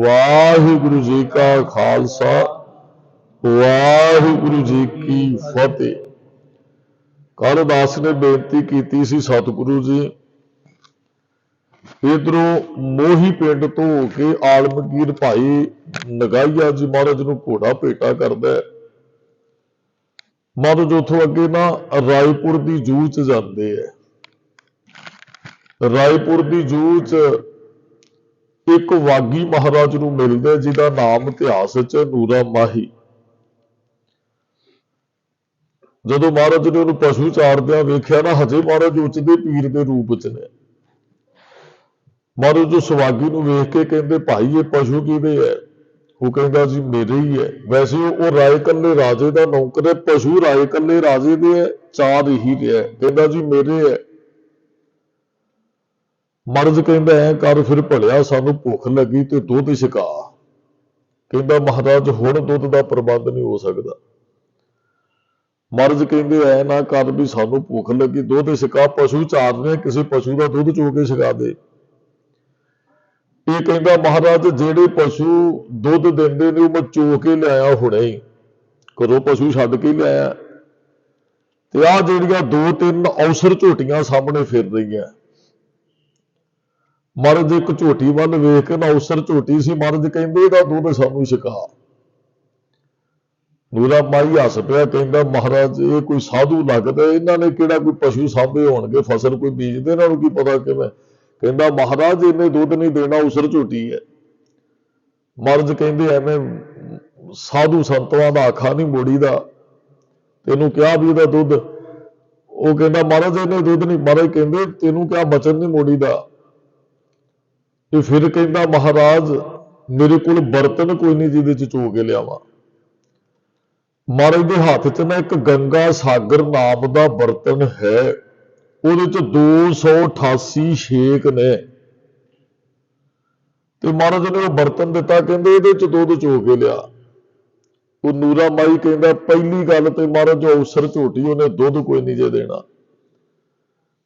ਵਾਹਿਗੁਰੂ ਜੀ ਕਾ ਖਾਲਸਾ, ਵਾਹਿਗੁਰੂ ਜੀ ਕੀ ਫਤਿਹ। ਕੱਲ ਦਾਸ ਨੇ ਬੇਨਤੀ ਕੀਤੀ ਸੀ ਸਤਿਗੁਰੂ ਜੀ, ਇਧਰੋਂ ਮੋਹੀ ਪਿੰਡ ਤੋਂ ਹੋ ਕੇ ਆਲਮਗੀਰ ਭਾਈ ਨਗਾਈਆ ਜੀ ਮਹਾਰਾਜ ਨੂੰ ਘੋੜਾ ਭੇਟਾ ਕਰਦਾ ਹੈ। ਮਹਾਰਾਜ ਉੱਥੋਂ ਅੱਗੇ ਨਾ ਰਾਏਪੁਰ ਦੀ ਜੂ ਚ ਜਾਂਦੇ ਹੈ। ਰਾਏਪੁਰ ਦੀ ਜੂ ਚ ਇੱਕ ਵਾਗੀ ਮਹਾਰਾਜ ਨੂੰ ਮਿਲਦਾ ਜਿਹਦਾ ਨਾਮ ਇਤਿਹਾਸ ਵਿੱਚ ਨੂਰਾ ਮਾਹੀ। ਜਦੋਂ ਮਹਾਰਾਜ ਨੇ ਉਹਨੂੰ ਪਸ਼ੂ ਚਾਰਦਿਆਂ ਵੇਖਿਆ ਨਾ, ਹਜੇ ਮਹਾਰਾਜ ਉੱਚਦੇ ਪੀਰ ਦੇ ਰੂਪ ਚ ਨੇ। ਮਹਾਰਾਜ ਜੋ ਸੁਵਾਗੀ ਨੂੰ ਵੇਖ ਕੇ ਕਹਿੰਦੇ, ਭਾਈ, ਇਹ ਪਸ਼ੂ ਕਿਹਦੇ ਹੈ? ਉਹ ਕਹਿੰਦਾ, ਜੀ, ਮੇਰੇ ਹੀ ਹੈ। ਵੈਸੇ ਉਹ ਉਹ ਰਾਏ ਕੱਲੇ ਰਾਜੇ ਦਾ ਨੌਕਰ ਹੈ, ਪਸ਼ੂ ਰਾਏ ਕੱਲੇ ਰਾਜੇ ਦੇ ਹੈ, ਚਾਰ ਹੀ ਰਿਹਾ ਕਹਿੰਦਾ, ਜੀ, ਮੇਰੇ ਹੈ। ਮਰਦ ਕਹਿੰਦਾ ਐ ਕਰ, ਫਿਰ ਭਲਿਆ ਸਾਨੂੰ ਭੁੱਖ ਲੱਗੀ ਤੇ ਦੁੱਧ ਛਕਾ। ਕਹਿੰਦਾ ਮਹਾਰਾਜ, ਹੁਣ ਦੁੱਧ ਦਾ ਪ੍ਰਬੰਧ ਨਹੀਂ ਹੋ ਸਕਦਾ। ਮਰਦ ਕਹਿੰਦੇ ਐ ਨਾ ਕਰ ਵੀ ਸਾਨੂੰ ਭੁੱਖ ਲੱਗੀ, ਦੁੱਧ ਛਕਾ। ਪਸ਼ੂ ਚਾਰ ਰਹੇ ਕਿਸੇ ਪਸ਼ੂ ਦਾ ਦੁੱਧ ਚੋ ਕੇ ਛਕਾ ਦੇ। ਇਹ ਕਹਿੰਦਾ ਮਹਾਰਾਜ, ਜਿਹੜੇ ਪਸ਼ੂ ਦੁੱਧ ਦਿੰਦੇ ਨੇ, ਉਹ ਮੈਂ ਚੋ ਕੇ ਲਿਆਇਆ ਹੁਣੇ ਹੀ। ਕਦੋਂ ਪਸ਼ੂ ਛੱਡ ਕੇ ਲਿਆਇਆ। ਤੇ ਆ ਜਿਹੜੀਆਂ ਦੋ ਤਿੰਨ ਔਸਰ ਝੋਟੀਆਂ ਸਾਹਮਣੇ ਫਿਰ ਰਹੀਆਂ। ਮਰਦ ਇੱਕ ਝੋਟੀ ਵੱਲ ਵੇਖ ਕੇ ਨਾ ਔਸਰ ਝੋਟੀ ਸੀ, ਮਰਦ ਕਹਿੰਦੇ ਇਹਦਾ ਦੁੱਧ ਸਾਨੂੰ ਛਕਾ ਨੂਰਾ ਮਾਈ ਹੱਸ ਪਿਆ, ਕਹਿੰਦਾ, ਮਹਾਰਾਜ, ਇਹ ਕੋਈ ਸਾਧੂ ਲੱਗਦਾ ਇਹਨਾਂ ਨੇ ਕਿਹੜਾ ਕੋਈ ਪਸ਼ੂ ਸਾਂਭੇ ਹੋਣਗੇ, ਫਸਲ ਕੋਈ ਬੀਜਦੇ, ਇਹਨਾਂ ਨੂੰ ਕੀ ਪਤਾ ਕਿਵੇਂ? ਕਹਿੰਦਾ, ਮਹਾਰਾਜ, ਇਹਨੇ ਦੁੱਧ ਨਹੀਂ ਦੇਣਾ, ਉਸਰ ਝੋਟੀ ਹੈ। ਮਰਦ ਕਹਿੰਦੇ, ਐਵੇਂ ਸਾਧੂ ਸੰਤਵਾਂ ਦਾ ਆਖਾ ਨਹੀਂ ਮੋੜੀਦਾ। ਤੈਨੂੰ ਕਿਹਾ ਵੀ ਇਹਦਾ ਦੁੱਧ? ਉਹ ਕਹਿੰਦਾ, ਮਹਾਰਾਜ, ਇਹਨੇ ਦੁੱਧ ਨਹੀਂ, ਮਹਾਰਾਜ ਕਹਿੰਦੇ, ਤੈਨੂੰ ਕਿਹਾ, ਬਚਨ ਨਹੀਂ ਮੋੜੀਦਾ। ਤੇ ਫਿਰ ਕਹਿੰਦਾ, ਮਹਾਰਾਜ, ਮੇਰੇ ਕੋਲ ਬਰਤਨ ਕੋਈ ਨਹੀਂ ਜਿਹਦੇ ਚ ਚੋ ਕੇ ਲਿਆਵਾਂ। ਮਹਾਰਾਜ ਦੇ ਹੱਥ 'ਚ ਨਾ ਇੱਕ ਗੰਗਾ ਸਾਗਰ ਨਾਮ ਦਾ ਬਰਤਨ ਹੈ। ਉਹਦੇ 'ਚ 288 ਛੇਕ ਨੇ। ਤੇ ਮਹਾਰਾਜ ਨੇ ਉਹ ਬਰਤਨ ਦਿੱਤਾ, ਕਹਿੰਦੇ ਇਹਦੇ 'ਚ ਦੁੱਧ ਚੋ ਕੇ ਲਿਆ। ਉਹ ਨੂਰਾ ਮਾਈ ਕਹਿੰਦਾ, ਪਹਿਲੀ ਗੱਲ ਤੇ ਮਹਾਰਾਜ, ਜੋ ਅਵਸਰ ਝੋਟੀ, ਉਹਨੇ ਦੁੱਧ ਕੋਈ ਨਹੀਂ ਜੇ ਦੇਣਾ।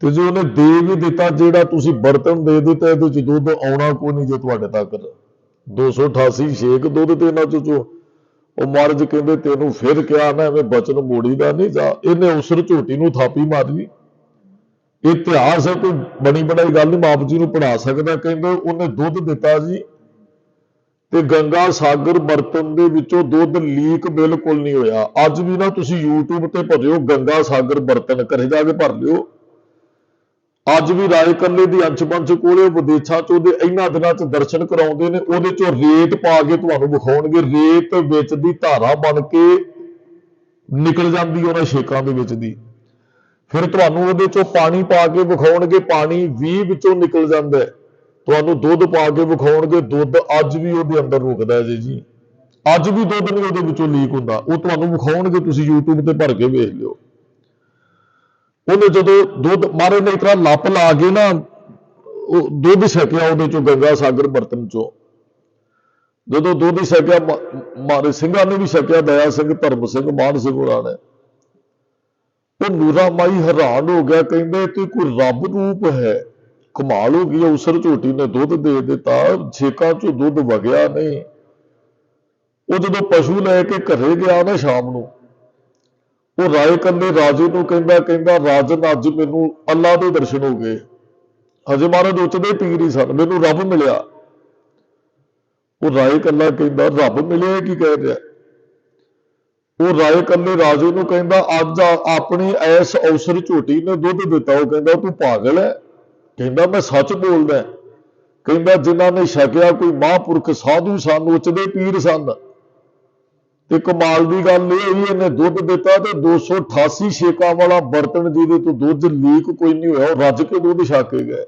ਤੇ ਜੇ ਉਹਨੇ ਦੇ ਵੀ ਦਿੱਤਾ, ਜਿਹੜਾ ਤੁਸੀਂ ਬਰਤਨ ਦੇ ਦਿੱਤਾ, ਇਹਦੇ 'ਚ ਦੁੱਧ ਆਉਣਾ ਕੋਈ ਨਹੀਂ ਜੇ ਤੁਹਾਡੇ ਤੱਕ। 288 ਛੇਕ ਦੁੱਧ ਤੇ ਇਹਨਾਂ 'ਚੋਂ ਉਹ ਮਹਾਰਾਜ ਕਹਿੰਦੇ, ਤੈਨੂੰ ਫਿਰ ਕਿਹਾ ਨਾ, ਐਵੇਂ ਬਚਨ ਮੋੜੀ ਦਾ ਨਹੀਂ, ਜਾ ਇਹਨੇ ਉਸਰ ਝੋਟੀ ਨੂੰ ਥਾਪੀ ਮਾਰ। ਲਈ ਇਤਿਹਾਸ ਹੈ, ਕੋਈ ਬਣੀ ਬਣਾਈ ਗੱਲ ਨਹੀਂ ਮਾਪ ਜੀ ਨੂੰ ਪੜਾ ਸਕਦਾ ਕਹਿੰਦੇ, ਉਹਨੇ ਦੁੱਧ ਦਿੱਤਾ ਜੀ ਤੇ ਗੰਗਾ ਸਾਗਰ ਬਰਤਨ ਦੇ ਵਿੱਚੋਂ ਦੁੱਧ ਲੀਕ ਬਿਲਕੁਲ ਨਹੀਂ ਹੋਇਆ। ਅੱਜ ਵੀ ਨਾ ਤੁਸੀਂ YouTube ਤੇ ਭਰਿਓ, ਗੰਗਾ ਸਾਗਰ ਬਰਤਨ, ਘਰੇ ਜਾ ਕੇ ਭਰ ਲਿਓ। ਅੱਜ ਵੀ ਰਾਏ ਕੱਲੇ ਦੀ ਅੰਸ਼ ਪੰਚ ਕੋਲੇ ਵਿਦੇਸ਼ਾਂ ਚ ਉਹਦੇ ਇਹਨਾਂ ਦਿਨਾਂ ਚ ਦਰਸ਼ਨ ਕਰਾਉਂਦੇ ਨੇ, ਉਹਦੇ ਚੋਂ ਰੇਤ ਪਾ ਕੇ ਤੁਹਾਨੂੰ ਵਿਖਾਉਣਗੇ, ਰੇਤ ਵਿੱਚ ਦੀ ਧਾਰਾ ਬਣ ਕੇ ਨਿਕਲ ਜਾਂਦੀ ਉਹਨਾਂ ਛੇਕਾਂ ਦੇ ਵਿੱਚ ਦੀ। ਫਿਰ ਤੁਹਾਨੂੰ ਉਹਦੇ ਚੋਂ ਪਾਣੀ ਪਾ ਕੇ ਵਿਖਾਉਣਗੇ, ਪਾਣੀ ਵੀ ਵਿੱਚੋਂ ਨਿਕਲ ਜਾਂਦਾ ਹੈ। ਤੁਹਾਨੂੰ ਦੁੱਧ ਪਾ ਕੇ ਵਿਖਾਉਣਗੇ, ਦੁੱਧ ਅੱਜ ਵੀ ਉਹਦੇ ਅੰਦਰ ਰੁਕਦਾ ਹੈ ਜੀ ਜੀ। ਅੱਜ ਵੀ ਦੁੱਧ ਨਹੀਂ ਉਹਦੇ ਵਿੱਚੋਂ ਲੀਕ ਹੁੰਦਾ, ਉਹ ਤੁਹਾਨੂੰ ਵਿਖਾਉਣਗੇ, ਤੁਸੀਂ YouTube ਤੇ ਭਰ ਕੇ ਵੇਖ ਲਿਓ। ਉਹਨੇ ਜਦੋਂ ਦੁੱਧ, ਮਾਰੇ ਨੇ ਇਤਰਾ ਲੱਪ ਲਾ ਕੇ ਨਾ, ਉਹ ਦੁੱਧ ਛਕਿਆ ਉਹਦੇ ਚੋਂ, ਗੰਗਾ ਸਾਗਰ ਬਰਤਨ ਚੋਂ। ਜਦੋਂ ਦੁੱਧ ਛਕਿਆ, ਮ- ਮਾਰੇ ਸਿੰਘਾਂ ਨੇ ਵੀ ਛਕਿਆ, ਦਇਆ ਸਿੰਘ, ਧਰਮ ਸਿੰਘ, ਮਾਨ ਸਿੰਘ ਹੋਰਾਂ ਨੇ। ਉਹ ਨੂਰਾ ਮਾਈ ਹੈਰਾਨ ਹੋ ਗਿਆ, ਕਹਿੰਦੇ ਤੇ ਕੋਈ ਰੱਬ ਰੂਪ ਹੈ। ਕਮਾਲ ਹੋ ਗਈ ਉਸਰ ਝੋਟੀ ਨੇ ਦੁੱਧ ਦੇ ਦਿੱਤਾ, ਛੇਕਾਂ ਚੋਂ ਦੁੱਧ ਵਗਿਆ ਨਹੀਂ। ਉਹ ਜਦੋਂ ਪਸ਼ੂ ਲੈ ਕੇ ਘਰੇ ਗਿਆ ਨਾ ਸ਼ਾਮ ਨੂੰ ਉਹ ਰਾਏ ਕੰਨੇ ਰਾਜੇ ਨੂੰ ਕਹਿੰਦਾ ਕਹਿੰਦਾ, ਰਾਜਨ, ਅੱਜ ਮੈਨੂੰ ਅੱਲਾ ਦੇ ਦਰਸ਼ਨ ਹੋ ਗਏ। ਹਜੇ ਮਹਾਰਾਜ ਉੱਚਦੇ ਪੀਰ ਹੀ ਸਨ, ਮੈਨੂੰ ਰੱਬ ਮਿਲਿਆ। ਉਹ ਰਾਏ ਕੱਲਾ ਕਹਿੰਦਾ, ਰੱਬ ਮਿਲਿਆ ਕੀ ਕਹਿ ਰਿਹਾ? ਉਹ ਰਾਏ ਕੰਨੇ ਰਾਜੇ ਨੂੰ ਕਹਿੰਦਾ, ਅੱਜ ਆ- ਆਪਣੀ ਐਸ ਅਵਸਰ ਝੋਟੀ ਨੇ ਦੁੱਧ ਦਿੱਤਾ। ਉਹ ਕਹਿੰਦਾ, ਤੂੰ ਪਾਗਲ ਹੈ? ਕਹਿੰਦਾ, ਮੈਂ ਸੱਚ ਬੋਲਦਾ ਕਹਿੰਦਾ, ਜਿਨ੍ਹਾਂ ਨੇ ਛਕਿਆ ਕੋਈ ਮਹਾਂਪੁਰਖ ਸਾਧੂ ਸਨ, ਉੱਚਦੇ ਪੀਰ ਸਨ। ਤੇ ਕਮਾਲ ਦੀ ਗੱਲ ਇਹ ਹੋਈ ਇਹਨੇ ਦੁੱਧ ਦਿੱਤਾ ਤੇ 288 ਛੇਕਾਂ ਵਾਲਾ ਬਰਤਨ ਜਿਹਦੇ ਤੋਂ ਦੁੱਧ ਲੀਕ ਕੋਈ ਨਹੀਂ ਹੋਇਆ, ਉਹ ਰੱਜ ਕੇ ਦੁੱਧ ਛਕ ਕੇ ਗਏ।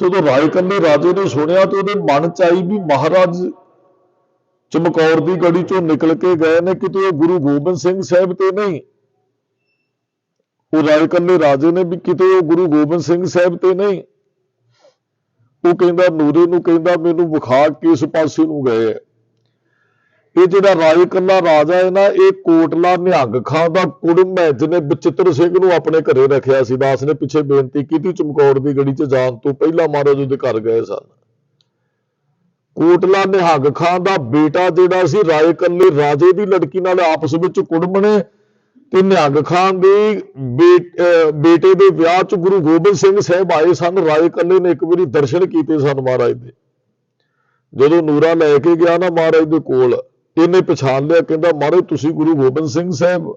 ਜਦੋਂ ਰਾਏ ਕੰਨੇ ਰਾਜੇ ਨੇ ਸੁਣਿਆ ਤੇ ਉਹਦੇ ਮਨ ਚ ਆਈ ਵੀ ਮਹਾਰਾਜ ਚਮਕੌਰ ਦੀ ਗੜੀ ਚੋਂ ਨਿਕਲ ਕੇ ਗਏ ਨੇ, ਕਿਤੇ ਉਹ ਗੁਰੂ ਗੋਬਿੰਦ ਸਿੰਘ ਸਾਹਿਬ ਤੇ ਨਹੀਂ। ਉਹ ਰਾਏ ਕੰਨੇ ਰਾਜੇ ਨੇ ਵੀ ਕਿਤੇ ਉਹ ਗੁਰੂ ਗੋਬਿੰਦ ਸਿੰਘ ਸਾਹਿਬ ਤੇ ਨਹੀਂ। ਉਹ ਕਹਿੰਦਾ ਨੂਰੇ ਨੂੰ ਕਹਿੰਦਾ ਮੈਨੂੰ ਵਿਖਾ ਕਿਸ ਪਾਸੇ ਨੂੰ ਗਏ। ਹੈ ਇਹ ਜਿਹੜਾ ਰਾਏ ਕੱਲਾ ਰਾਜਾ ਹੈ ਨਾ ਇਹ ਕੋਟਲਾ ਨਿਹੰਗ ਖਾਂ ਦਾ ਕੁੜਮ ਹੈ, ਜਿਹਨੇ ਬਚਿੱਤਰ ਸਿੰਘ ਨੂੰ ਆਪਣੇ ਘਰੇ ਰੱਖਿਆ ਸੀ। ਦਾਸ ਨੇ ਪਿੱਛੇ ਬੇਨਤੀ ਕੀਤੀ, ਚਮਕੌਰ ਦੀ ਗੜੀ 'ਚ ਜਾਣ ਤੋਂ ਪਹਿਲਾਂ ਮਹਾਰਾਜ ਉਹਦੇ ਘਰ ਗਏ ਸਨ। ਕੋਟਲਾ ਨਿਹੰਗ ਖਾਂ ਦਾ ਬੇਟਾ ਜਿਹੜਾ ਸੀ ਰਾਏ ਕੱਲੇ ਰਾਜੇ ਦੀ ਲੜਕੀ ਨਾਲ ਆਪਸ ਵਿੱਚ ਕੁੜਮਣੇ ਤੇ ਨਿਹੰਗ ਖਾਨ ਦੇ ਬੇ- ਅਹ ਬੇਟੇ ਦੇ ਵਿਆਹ 'ਚ ਗੁਰੂ ਗੋਬਿੰਦ ਸਿੰਘ ਸਾਹਿਬ ਆਏ ਸਨ। ਰਾਏ ਕੱਲੇ ਨੇ ਇੱਕ ਵਾਰੀ ਦਰਸ਼ਨ ਕੀਤੇ ਸਨ ਮਹਾਰਾਜ ਦੇ। ਜਦੋਂ ਨੂਰਾ ਲੈ ਕੇ ਗਿਆ ਨਾ ਮਹਾਰਾਜ ਦੇ ਕੋਲ ਇਹਨੇ ਪਛਾਣ ਲਿਆ, ਕਹਿੰਦਾ, ਮਹਾਰਾਜ, ਤੁਸੀਂ ਗੁਰੂ ਗੋਬਿੰਦ ਸਿੰਘ ਸਾਹਿਬ?